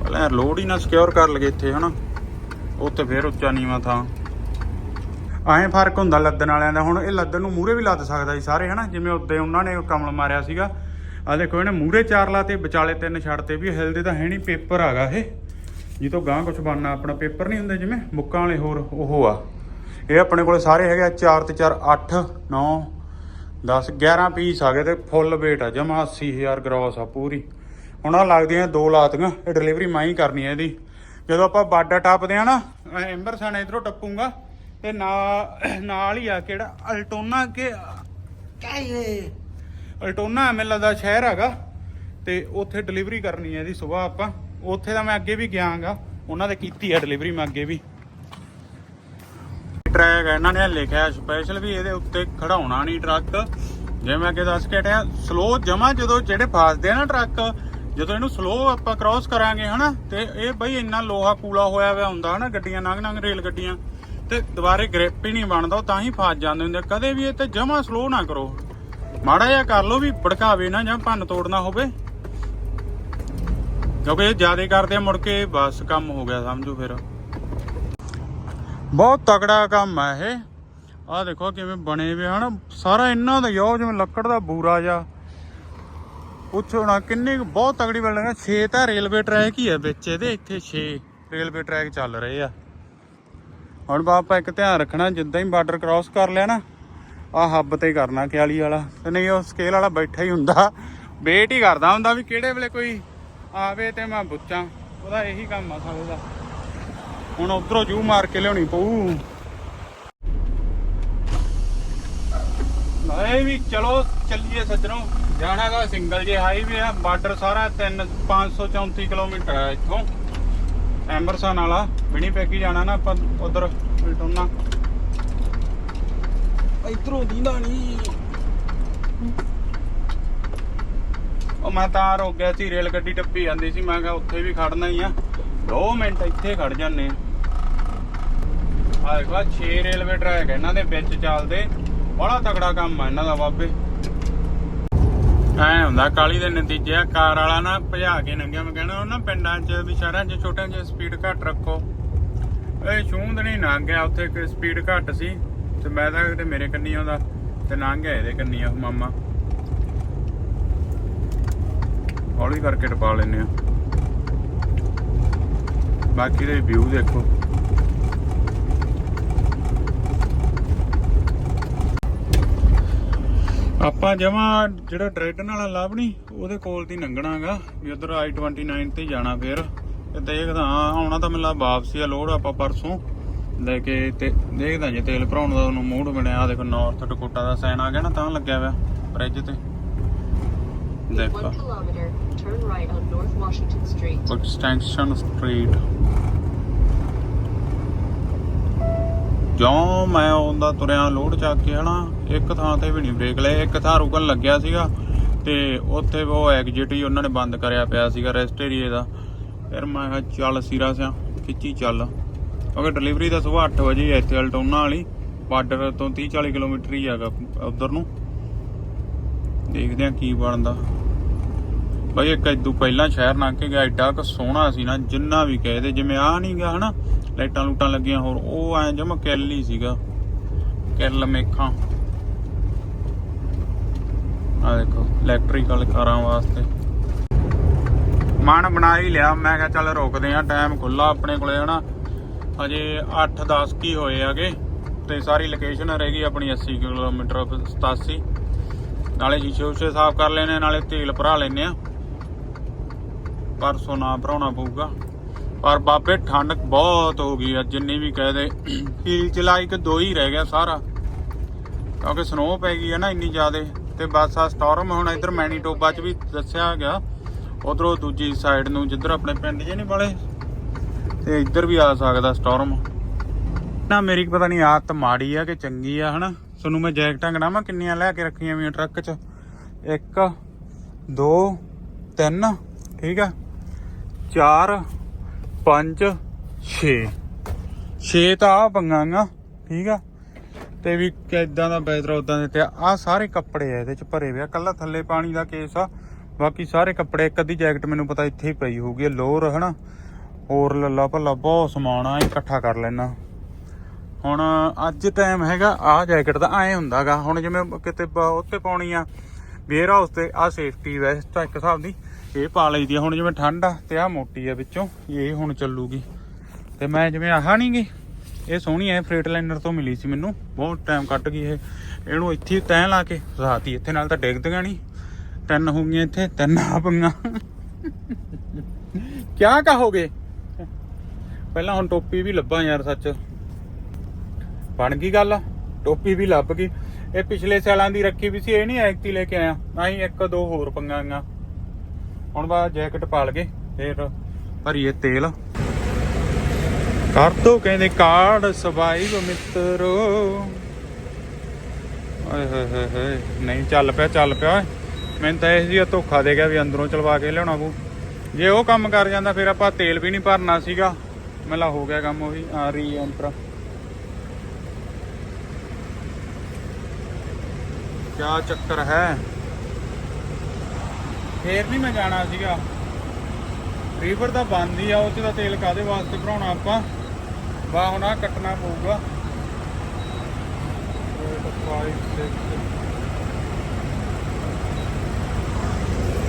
ਪਹਿਲਾਂ ਲੋਡ ਹੀ ਨਾ ਸਿਕਿਉਰ ਕਰ ਲਗੇ ਇੱਥੇ, ਹਨਾ? ਉੱਥੇ ਫੇਰ ਉੱਚਾ ਨੀਵਾ ਥਾਂ। ਐਂ ਫ਼ਰਕ ਹੁੰਦਾ ਲੱਦਣ ਵਾਲਿਆਂ ਦਾ। ਹੁਣ ਇਹ ਲੱਦਣ ਨੂੰ ਮੂਰੇ ਵੀ ਲੱਦ ਸਕਦਾ ਸੀ ਸਾਰੇ, ਹਨਾ? ਜਿਵੇਂ ਉੱਤੇ ਉਹਨਾਂ ਨੇ ਕਮਲ ਮਾਰਿਆ ਸੀਗਾ। ਆ ਦੇਖੋ, ਇਹਨੇ ਮੂਰੇ ਚਾਰ ਲਾਤੇ, ਵਿਚਾਲੇ ਤਿੰਨ ਛੱਡਤੇ। ਵੀ ਹਿਲਦੇ ਤਾਂ ਹੈ ਨਹੀਂ ਪੇਪਰ ਆਗਾ ਇਹ। ਜੀ ਤੋਂ ਗਾਂ ਕੁਝ ਬਣਨਾ, ਆਪਣਾ ਪੇਪਰ ਨਹੀਂ ਹੁੰਦੇ ਜਿਵੇਂ, ਮੁੱਕਾਂ ਵਾਲੇ ਹੋਰ, ਉਹ ਆ। ਇਹ ਆਪਣੇ ਕੋਲ ਸਾਰੇ ਹੈਗੇ 4 ਤੇ 4 8 9 10 11 ਪੀਸ ਆ ਗਏ ਤੇ ਫੁੱਲ weight ਆ, ਜਮਾ 80000 ਗ੍ਰੋਸ ਆ ਪੂਰੀ। ਹੁਣ ਆ ਲੱਗਦੀਆਂ ਦੋ ਲਾਤੀਆਂ, ਇਹ ਡਿਲੀਵਰੀ ਮੈਂ ਹੀ ਕਰਨੀ ਹੈ ਇਹਦੀ। ਜਦੋਂ ਆਪਾਂ ਬਾਡਾ ਟੱਪਦੇ ਆ ਨਾ ਐਂਬਰਸਨ ਇਧਰੋਂ ਟੱਪੂਗਾ ਤੇ ਨਾਲ ਨਾਲ ਹੀ ਆ ਕਿਹੜਾ? ਅਲਟੋਨਾ ਕੇ ਕਿਆ ਇਹ ਅਲਟੋਨਾ ਮੈਨੂੰ ਲੱਗਦਾ ਸ਼ਹਿਰ ਹੈਗਾ ਤੇ ਉੱਥੇ ਡਿਲੀਵਰੀ ਕਰਨੀ ਹੈ ਇਹਦੀ ਸਵੇਰ ਆਪਾਂ। ਉੱਥੇ ਦਾ ਮੈਂ ਅੱਗੇ ਵੀ ਗਿਆਗਾ ਉਹਨਾਂ ਦੇ ਕੀਤੀ ਹੈ ਡਿਲੀਵਰੀ ਮੈਂ ਅੱਗੇ ਵੀ। ਟਰੈਕ ਇਹਨਾਂ ਨੇ ਲਿਖਿਆ ਸਪੈਸ਼ਲ ਵੀ ਇਹਦੇ ਉੱਤੇ ਖੜਾਉਣਾ ਨਹੀਂ ਟਰੱਕ ਜਿਵੇਂ ਮੈਂ ਅੱਗੇ ਦੱਸ ਕੇ ਹਟਿਆ ਸਲੋ ਜਮਾ ਜਦੋਂ ਜਿਹੜੇ ਫਾਸਦੇ ਆ ਨਾ ਟਰੱਕ ਜਦੋਂ ਇਹਨੂੰ ਸਲੋ ਆਪਾਂ ਕ੍ਰਾਸ ਕਰਾਂਗੇ ਹਨਾ ਤੇ ਇਹ ਬਈ ਇੰਨਾ ਲੋਹਾ ਕੂਲਾ ਹੋਇਆ ਹੋਇਆ ਹੁੰਦਾ ਹਨਾ ਗੱਡੀਆਂ ਨੰਗ ਨੰਗ ਰੇਲ ਗੱਡੀਆਂ। ਤੇ ਦੁਬਾਰੇ ਗ੍ਰਿਪ ਹੀ ਨਹੀਂ ਬਣਦਾ ਤਾਂ ਹੀ ਫਸ ਜਾਂਦੇ ਹੁੰਦੇ ਕਦੇ ਵੀ ਇਹ ਤੇ ਜਮਾ ਸਲੋ ਨਾ ਕਰੋ। ਮਾੜਾ ਜਿਹਾ ਕਰ ਲਓ ਵੀ ਭੜਕਾਵੇ ਨਾ ਜਾਂ ਭੰਨ ਤੋੜਨਾ ਹੋਵੇ। ਕਿਉਂਕਿ ਇਹ ਜ਼ਿਆਦਾ ਕਰਦੇ ਮੁੜ ਕੇ ਬਸ ਕੰਮ ਹੋ ਗਿਆ, ਸਮਝੋ ਫਿਰ। ਬਹੁਤ ਤਕੜਾ ਕੰਮ ਆ ਇਹ। ਆਹ ਦੇਖੋ ਕਿਵੇਂ ਬਣੇ ਹੋਏ ਹਨ? ਸਾਰਾ ਇਹਨਾਂ ਦਾ ਯੋ ਜਿਵੇਂ ਲੱਕੜ ਦਾ ਬੂਰਾ ਜਾ ਪੁੱਛੋ ਨਾ, ਕਿੰਨੀ ਬਹੁਤ ਤਗੜੀ ਬਿਲਡਿੰਗ ਆ। 6 ਤਾਂ ਰੇਲਵੇ ਟਰੈਕ ਹੀ ਆ ਵਿੱਚ, ਇਹਦੇ ਇੱਥੇ 6 ਰੇਲਵੇ ਟਰੈਕ ਚੱਲ ਰਹੇ ਆ। ਹੁਣ ਬਾਪਾ ਇੱਕ ਧਿਆਨ ਰੱਖਣਾ, ਜਿੱਦਾਂ ਹੀ ਬਾਰਡਰ ਕ੍ਰਾਸ ਕਰ ਲਿਆ ਨਾ ਆ ਹੱਬ ਤੇ ਕਰਨਾ ਕਿਆਲੀ ਵਾਲਾ। ਤੇ ਨਹੀਂ, ਉਹ ਸਕੇਲ ਵਾਲਾ ਬੈਠਾ ਹੀ ਹੁੰਦਾ। ਵੇਟ ਹੀ ਕਰਦਾ ਹੁੰਦਾ ਵੀ ਕਿਹੜੇ ਵੇਲੇ ਕੋਈ ਆਵੇ ਤੇ ਮੈਂ ਬੁੱਚਾਂ ਉਹਦਾ ਇਹੀ ਕੰਮ ਆ ਸਾਲੇ ਦਾ। ਹੁਣ ਉਧਰੋਂ ਜੂ ਮਾਰ ਕੇ ਲਿਆਉਣੀ ਪਊ। ਨਹੀਂ ਵੀ, ਚਲੋ ਚੱਲੀਏ ਸੱਜਣੋ। ਜਾਣਾਗਾ ਸਿੰਗਲ ਜੇ ਹਾਈਵੇ ਆ ਬਾਰਡਰ ਸਾਰਾ 3 534 ਕਿਲੋਮੀਟਰ ਹੈ ਇੱਥੋਂ। ਐਮਰਸਨ ਵਾਲਾ ਬਿਨੀ ਪੈਕੀ ਜਾਣਾ ਨਾ ਆਪਾਂ ਉਧਰ ਪਲਟੋਨਾ ਇਧਰੋਂ ਦੀਂਦਾ ਨਹੀਂ ਉਹ ਮੈਂ ਤਾਂ ਰੁਕ ਗਿਆ ਸੀ, ਰੇਲ ਗੱਡੀ ਟੱਪੀ ਜਾਂਦੀ ਸੀ, ਮੈਂ ਕਿਹਾ ਉੱਥੇ ਵੀ ਖੜਨਾ ਹੀ ਆ। 2 ਮਿੰਟ ਇੱਥੇ ਖੜ ਜਾਂਦੇ ਆ। ਦੇਖੋ 6 ਰੇਲਵੇ ਟਰੈਕ ਇਹਨਾਂ ਦੇ ਵਿੱਚ ਚੱਲਦੇ। ਬੜਾ ਤਕੜਾ ਕੰਮ ਆ ਇਹਨਾਂ ਦਾ ਬਾਬੇ। ਐ ਹੁੰਦਾ, ਕਾਲੀ ਦੇ ਨਤੀਜੇ ਆ, ਕਾਰ ਵਾਲਾ ਨਾ ਭਜਾ ਕੇ ਲੰਘਿਆ ਮੈਂ ਕਹਿੰਦਾ ਉਹਨਾਂ ਪਿੰਡਾਂ 'ਚ ਵੀ ਸ਼ਹਿਰਾਂ 'ਚ ਛੋਟਿਆਂ 'ਚ ਸਪੀਡ ਘੱਟ ਰੱਖੋ। ਇਹ ਛੂੰਦ ਲੰਘ ਗਿਆ ਉੱਥੇ ਕਿ ਸਪੀਡ ਘੱਟ ਸੀ, ਤੇ ਮੈਂ ਤਾਂ ਕਿਤੇ ਮੇਰੇ ਕੰਨੀ ਆਉਂਦਾ ਤੇ ਲੰਘ ਗਿਆ ਇਹਦੇ ਕੰਨੀ ਆ ਮਾਮਾ। ਹੌਲੀ ਕਰਕੇ ਟਪਾ ਲੈਨੇ ਆ। ਬਾਕੀ ਦੇ ਵਿਊ ਦੇਖੋ। ਆਪਾਂ ਜਮਾ ਜਿਹੜਾ ਡਰੈਡਨ ਵਾਲਾ ਲੱਭ ਨਹੀਂ ਉਹਦੇ ਕੋਲ ਦੀ ਲੰਘਣਾਗਾ ਵੀ ਉਧਰ I29 ਤੇ ਜਾਣਾ ਫੇਰ। ਤੇ ਦੇਖਦਾ ਆਉਣਾ ਤਾਂ ਮੈਨੂੰ ਵਾਪਸੀ ਆ ਲੋਡ ਆਪਾਂ ਪਰਸੋਂ ਲੈ ਕੇ ਤੇ ਦੇਖਦਾ ਜੇ ਤੇਲ ਭਰਾਉਣ ਦਾ ਉਹਨੂੰ ਮੂਡ ਬਣਿਆ ਆ ਦੇਖੋ ਨਾਰਥ ਡਕੋਟਾ ਦਾ ਸਾਈਨ ਆ ਗਿਆ ਨਾ ਤਾਂ ਲੱਗਿਆ ਹੋਇਆ ਬ੍ਰਿਜ ਤੇ। ਦੇਖੋ. ਐਕਸਟੈਂਸ਼ਨ ਸਟਰੀਟ ਜਦੋਂ ਮੈਂ ਉਹਦਾ ਤੁਰਿਆ ਲੋਡ ਚੱਕ ਕੇ ਹਨਾ, ਇੱਕ ਥਾਂ ਤੇ ਵੀ ਨਹੀਂ ਬ੍ਰੇਕ ਲਏ, ਇੱਕ ਥਾਂ ਰੁਕਣ ਲੱਗਿਆ ਸੀਗਾ ਤੇ ਉੱਥੇ ਉਹ ਐਗਜ਼ਿਟ ਹੀ ਉਹਨਾਂ ਨੇ ਬੰਦ ਕਰਿਆ ਪਿਆ ਸੀਗਾ ਰੈਸਟ ਏਰੀਏ ਦਾ। ਫਿਰ ਮੈਂ ਕਿਹਾ, ਚੱਲ ਸਿਰਾ ਸਿਆ, ਖਿੱਚੀ ਚੱਲ। ਕਿਉਂਕਿ ਡਿਲੀਵਰੀ ਦਾ ਸਵੇਰ 8 ਵਜੇ ਇੱਥੇ ਅਲਟੋਨਾ ਵਾਲੀ ਬਾਰਡਰ ਤੋਂ 30 40 ਕਿਲੋਮੀਟਰ ਹੀ ਹੈਗਾ ਉਧਰ ਨੂੰ। ਦੇਖਦੇ ਆ ਕੀ ਬਣਦਾ। ਬਈ ਇੱਕ ਇਦੋਂ ਪਹਿਲਾਂ ਸ਼ਹਿਰ ਨਾ ਕੇ ਗਿਆ, ਏਡਾ ਕੁ ਸੋਹਣਾ ਸੀ ਨਾ, ਜਿੰਨਾ ਵੀ ਕਹਦੇ ਜਿਵੇਂ ਆ ਨਹੀਂ ਗਾ ਹਨਾ ਲਾਈਟਾਂ ਲੂਟਾਂ ਲੱਗੀਆਂ ਹੋਰ, ਉਹ ਐ ਜਮ ਕਿੱਲ ਹੀ ਸੀਗਾ। ਕਿੱਲ ਮੇਖਾਂ। ਆ ਦੇਖੋ ਇਲੈਕਟ੍ਰੀਕਲ ਕਾਰਾਂ ਵਾਸਤੇ। ਮਨ ਬਣਾ ਹੀ ਲਿਆ, ਮੈਂ ਕਿਹਾ ਚੱਲ ਰੁਕਦੇ ਆ ਟਾਈਮ ਖੁੱਲਾ ਆਪਣੇ ਕੋਲੇ, ਹਨਾ। ਅਜੇ 8-10 ਕੀ ਹੋਏ ਆਗੇ ਤੇ ਸਾਰੀ ਲੋਕੇਸ਼ਨ ਰਹਿ ਗਈ ਆਪਣੀ 80 ਕਿਲੋਮੀਟਰ 87 ਨਾਲੇ ਸ਼ੀਸ਼ੇ ਉਸ਼ੇ ਸਾਫ਼ ਕਰ ਲੈਣੇ ਨਾਲੇ ਤੇਲ ਭਰਾ ਲੈਣੇ ਆ ਪਰਸੋਂ ਨਾ ਭਰਾਉਣਾ ਪਊਗਾ। ਪਰ ਬਾਬੇ ਠੰਡ ਬਹੁਤ ਹੋ ਗਈ ਆ, ਜਿੰਨੀ ਵੀ ਕਹਦੇ ਹੀਲ ਚਲਾ ਇੱਕ ਦੋ ਹੀ ਰਹਿ ਗਿਆ ਸਾਰਾ। ਕਿਉਂਕਿ ਸਨੋ ਪੈ ਗਈ ਆ ਨਾ ਇੰਨੀ ਜ਼ਿਆਦੇ, ਤੇ ਬਸ ਆ ਸਟਾਰਮ ਹੁਣ ਇੱਧਰ ਮੈਨੀਟੋਬਾ ਚ ਵੀ ਦੱਸਿਆ ਗਿਆ। ਉਧਰੋਂ ਦੂਜੀ ਸਾਈਡ ਨੂੰ, ਜਿੱਧਰ ਆਪਣੇ ਪਿੰਡ ਜੇ ਨਹੀਂ ਵਾਲੇ, ਤੇ ਇੱਧਰ ਵੀ ਆ ਸਕਦਾ ਸਟਾਰਮ ਨਾ ਮੇਰੀ ਪਤਾ ਨਹੀਂ ਆਦਤ ਮਾੜੀ ਆ ਕਿ ਚੰਗੀ ਆ, ਹਨਾ? ਤੁਹਾਨੂੰ ਮੈਂ ਜੈਕਟਾਂ ਗਣਾਵਾਂ ਕਿੰਨੀਆਂ ਲੈ ਕੇ ਰੱਖੀਆਂ ਵੀ ਟਰੱਕ 'ਚ? 1 2 3 ਠੀਕ ਆ? 4 5 6 6 ਤਾਂ ਆ ਪੰਗਾਂਗਾ ਠੀਕ ਆ? ਤੇ ਵੀ ਕਿਦਾਂ ਦਾ ਬੈਦਰ ਉਦਾਂ ਦੇ ਤੇ ਆ ਸਾਰੇ ਕੱਪੜੇ ਆ ਇਹਦੇ ਚ ਭਰੇ ਹੋਏ ਆ। ਕੱਲਾ ਥੱਲੇ ਪਾਣੀ ਦਾ ਕੇਸ ਆ, ਬਾਕੀ ਸਾਰੇ ਕੱਪੜੇ, ਇੱਕ ਅੱਧੀ ਜੈਕਟ ਮੈਨੂੰ ਪਤਾ ਇੱਥੇ ਹੀ ਪਈ ਹੋਊਗੀ ਲੋਰ ਹਨਾ? ਹੋਰ ਲੱਲਾ ਭੱਲਾ ਬਹੁਤ ਸਮਾਨ ਆ ਇਕੱਠਾ ਕਰ ਲੈਣਾ ਹੁਣ ਅੱਜ ਟਾਈਮ ਹੈਗਾ ਆ ਜੈਕਟ ਦਾ ਐ ਹੁੰਦਾਗਾ ਹੁਣ ਜਿਵੇਂ ਕਿਤੇ ਬ- ਉੱਤੇ ਪਾਉਣੀ ਆ ਵੇਅਰ ਹਾਊਸ ਤੇ ਆ ਸੇਫਟੀ ਵੈਸਟ ਆ ਇੱਕ ਹਿਸਾਬ ਦੀ। ਇਹ ਪਾ ਲਈਦੀ ਆ। ਹੁਣ ਜਿਵੇਂ ਠੰਡ ਆ ਤੇ ਆ ਮੋਟੀ ਆ ਵਿੱਚੋਂ, ਇਹ ਹੁਣ ਚੱਲੂਗੀ। ਤੇ ਮੈਂ ਜਿਵੇਂ ਆਹਾ ਨਹੀਂ ਗੀ, ਇਹ ਸੋਹਣੀ ਐ ਫਰੇਟ ਲਾਈਨਰ ਤੋਂ ਮਿਲੀ ਸੀ ਮੈਨੂੰ। ਬਹੁਤ ਟਾਈਮ ਕੱਟ ਗਈ ਇਹ। ਇਹਨੂੰ ਇੱਥੇ ਹੀ ਤੈਅ ਲਾ ਕੇ ਰਾਤੀ ਇੱਥੇ ਨਾਲ ਤਾਂ ਡਿੱਗਦੀਆਂ ਨਹੀਂ ਤਿੰਨ ਹੋ ਗਈਆਂ ਇੱਥੇ, ਤਿੰਨ ਆ ਪਈਆਂ। ਕਿਆ ਕਹੋਗੇ? ਪਹਿਲਾਂ ਹੁਣ ਟੋਪੀ ਵੀ ਲੱਭਾਂ ਯਾਰ ਸੱਚ। ਬਣ ਗਈ ਗੱਲ। ਟੋਪੀ ਵੀ ਲੱਭ ਗਈ। ਇਹ ਪਿਛਲੇ ਸਾਲਾਂ ਦੀ ਰੱਖੀ ਵੀ ਸੀ, ਇਹ ਨਹੀਂ ਐਕਤੀ ਲੈ ਕੇ ਆਇਆ। ਨਹੀਂ ਇੱਕ, ਦੋ ਹੋਰ ਪੰਗਾਂਗਾ ਹੁਣ ਬਾ ਜੈਕਟ ਪਾਲ ਕੇ ਫੇਰ ਭਰੀਏ ਤੇਲ। ਕਰ ਦੋ ਕਹਿੰਦੇ ਕਾਰਡ ਸਵਾਈਵ ਮਿੱਤਰੋ। ਓਏ ਹੋਏ ਹੋਏ ਹੋਏ, ਨਹੀਂ ਚੱਲ ਪਿਆ ਚੱਲ ਪਿਆ ਮੈਨੂੰ ਤਾਂ ਇਹ ਜੀ ਧੋਖਾ ਦੇ ਗਿਆ ਵੀ ਅੰਦਰੋਂ ਚਲਵਾ ਕੇ ਲਿਆਉਣਾ ਪਊ। ਜੇ ਉਹ ਕੰਮ ਕਰ ਜਾਂਦਾ ਫਿਰ ਆਪਾਂ ਤੇਲ ਵੀ ਨਹੀਂ ਭਰਨਾ ਸੀਗਾ। ਮੇਲਾ ਹੋ ਗਿਆ ਕੰਮ ਉਹੀ, ਆ ਰੀ ਐਂਟਰ ਕਿਆ ਚੱਕਰ ਹੈ? ਫੇਰ ਨਹੀਂ ਮੈਂ ਜਾਣਾ ਸੀਗਾ। ਰੀਵਰ ਦਾ ਬੰਦ ਹੀ ਆ, ਉਹ 'ਚ ਤਾਂ ਤੇਲ ਕਾਦੇ ਵਾਸਤੇ ਭਰਾਉਣਾ ਆਪਾਂ? ਵਾ ਹੁਣ ਆ ਕੱਟਣਾ ਪਊਗਾ।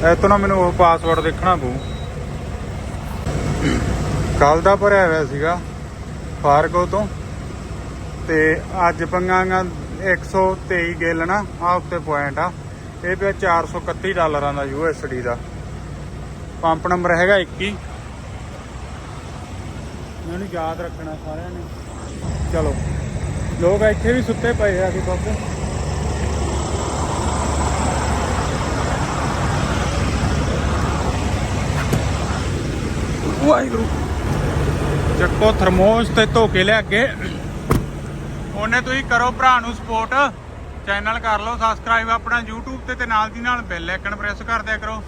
ਇਹ ਤੋਂ ਨਾ ਮੈਨੂੰ ਉਹ ਪਾਸਵਰਡ ਦੇਖਣਾ ਪਊ। ਕੱਲ ਦਾ ਭਰਿਆ ਹੋਇਆ ਸੀਗਾ, ਫਾਰਗੋ ਤੋਂ। ਤੇ ਅੱਜ ਪੰਗਾਂਗਾ 123 ਗਿੱਲ ਨਾ ਆ ਉੱਤੇ ਪੁਆਇੰਟ ਆ। ਇਹ ਪਿਆ 431 ਡਾਲਰਾਂ ਦਾ ਯੂਐਸਡੀ ਦਾ। ਪੰਪ ਨੰਬਰ ਹੈਗਾ 21 ਮੈਨੂੰ ਯਾਦ ਰੱਖਣਾ ਸਾਰਿਆਂ ਨੇ। ਚਲੋ, ਲੋਕ ਇੱਥੇ ਵੀ ਸੁੱਤੇ ਪਏ ਆ ਕਿ ਬਾਬੇ। ਵਾਹਿਗੁਰੂ। ਚੱਕੋ ਥਰਮੋਸ ਤੇ ਧੋਕੇ ਲਿਆ ਅੱਗੇ। ਉਹਨੇ ਤੁਸੀਂ ਕਰੋ ਭਰਾ ਨੂੰ ਸਪੋਰਟ ਚੈਨਲ ਕਰ ਲਓ ਸਬਸਕ੍ਰਾਈਬ ਆਪਣਾ YouTube ਤੇ ਤੇ ਨਾਲ ਦੀ ਨਾਲ ਬੈਲ ਆਈਕਨ ਪ੍ਰੈਸ ਕਰ ਦਿਆ ਕਰੋ।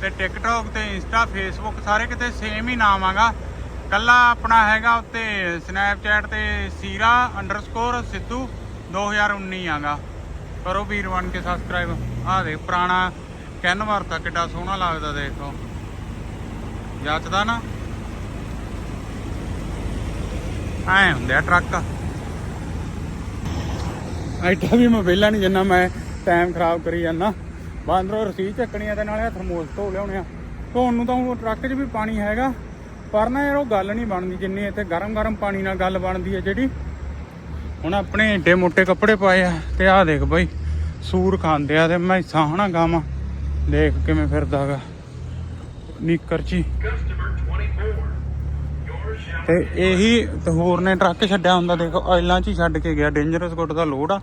ਤੇ TikTok ਤੇ Insta, Facebook ਸਾਰੇ ਕਿਤੇ ਸੇਮ ਹੀ ਨਾਮ ਆਗਾ। ਕੱਲਾ ਆਪਣਾ ਹੈਗਾ ਉੱਤੇ Snapchat ਤੇ ਸੀਰਾ ਅੰਡਰਸਕੋਰ ਸਿੱਧੂ 2019 ਆਗਾ। ਕਰੋ ਵੀਰ ਬਣ ਕੇ ਸਬਸਕ੍ਰਾਈਬ ਆਹ ਦੇਖ, ਪੁਰਾਣਾ ਕੈਨਵਰ ਤਾਂ ਕਿੱਡਾ ਸੋਹਣਾ ਲੱਗਦਾ, ਦੇਖੋ। ਜੱਚਦਾ ਨਾ? ਐ ਹੁੰਦੇ ਆ ਟਰੱਕ। ਐਡਾ ਵੀ ਮੈਂ ਵਿਹਲਾ ਨਹੀਂ ਜਿੰਨਾ ਮੈਂ ਟਾਈਮ ਖਰਾਬ ਕਰੀ ਜਾਂਦਾ। ਬਾਂਦਰੋਂ ਰਸੀਦ ਚੱਕਣੀ ਆ ਤੇ ਨਾਲੇ ਥਰਮੋਸ ਧੋ ਲਿਆਉਣੇ ਆ। ਧੋਣ ਨੂੰ ਤਾਂ ਉਹ ਟਰੱਕ 'ਚ ਵੀ ਪਾਣੀ ਹੈਗਾ, ਪਰ ਨਾ ਯਾਰ ਉਹ ਗੱਲ ਨਹੀਂ ਬਣਦੀ ਜਿੰਨੀ ਇੱਥੇ ਗਰਮ ਗਰਮ ਪਾਣੀ ਨਾਲ ਗੱਲ ਬਣਦੀ ਹੈ ਜਿਹੜੀ। ਹੁਣ ਆਪਣੇ ਏਡੇ ਮੋਟੇ ਕੱਪੜੇ ਪਾਏ ਆ ਤੇ ਆਹ ਦੇਖ ਬਾਈ, ਸੂਰ ਖਾਂਦੇ ਆ ਤੇ ਮੈਂ ਸਾਹਣਾ ਗਾਵਾਂ। ਦੇਖ ਕਿਵੇਂ ਫਿਰਦਾਗਾ ਨੀਕਰ ਚ ਤੇ ਇਹੀ ਤੇ ਹੋਰ ਨੇ ਟਰੱਕ ਛੱਡਿਆ ਹੁੰਦਾ, ਦੇਖੋ, ਆਇਲਾਂ 'ਚ ਹੀ ਛੱਡ ਕੇ ਗਿਆ ਡੇਂਜਰਸ ਗੁੱਟ ਦਾ ਲੋਡ ਆ।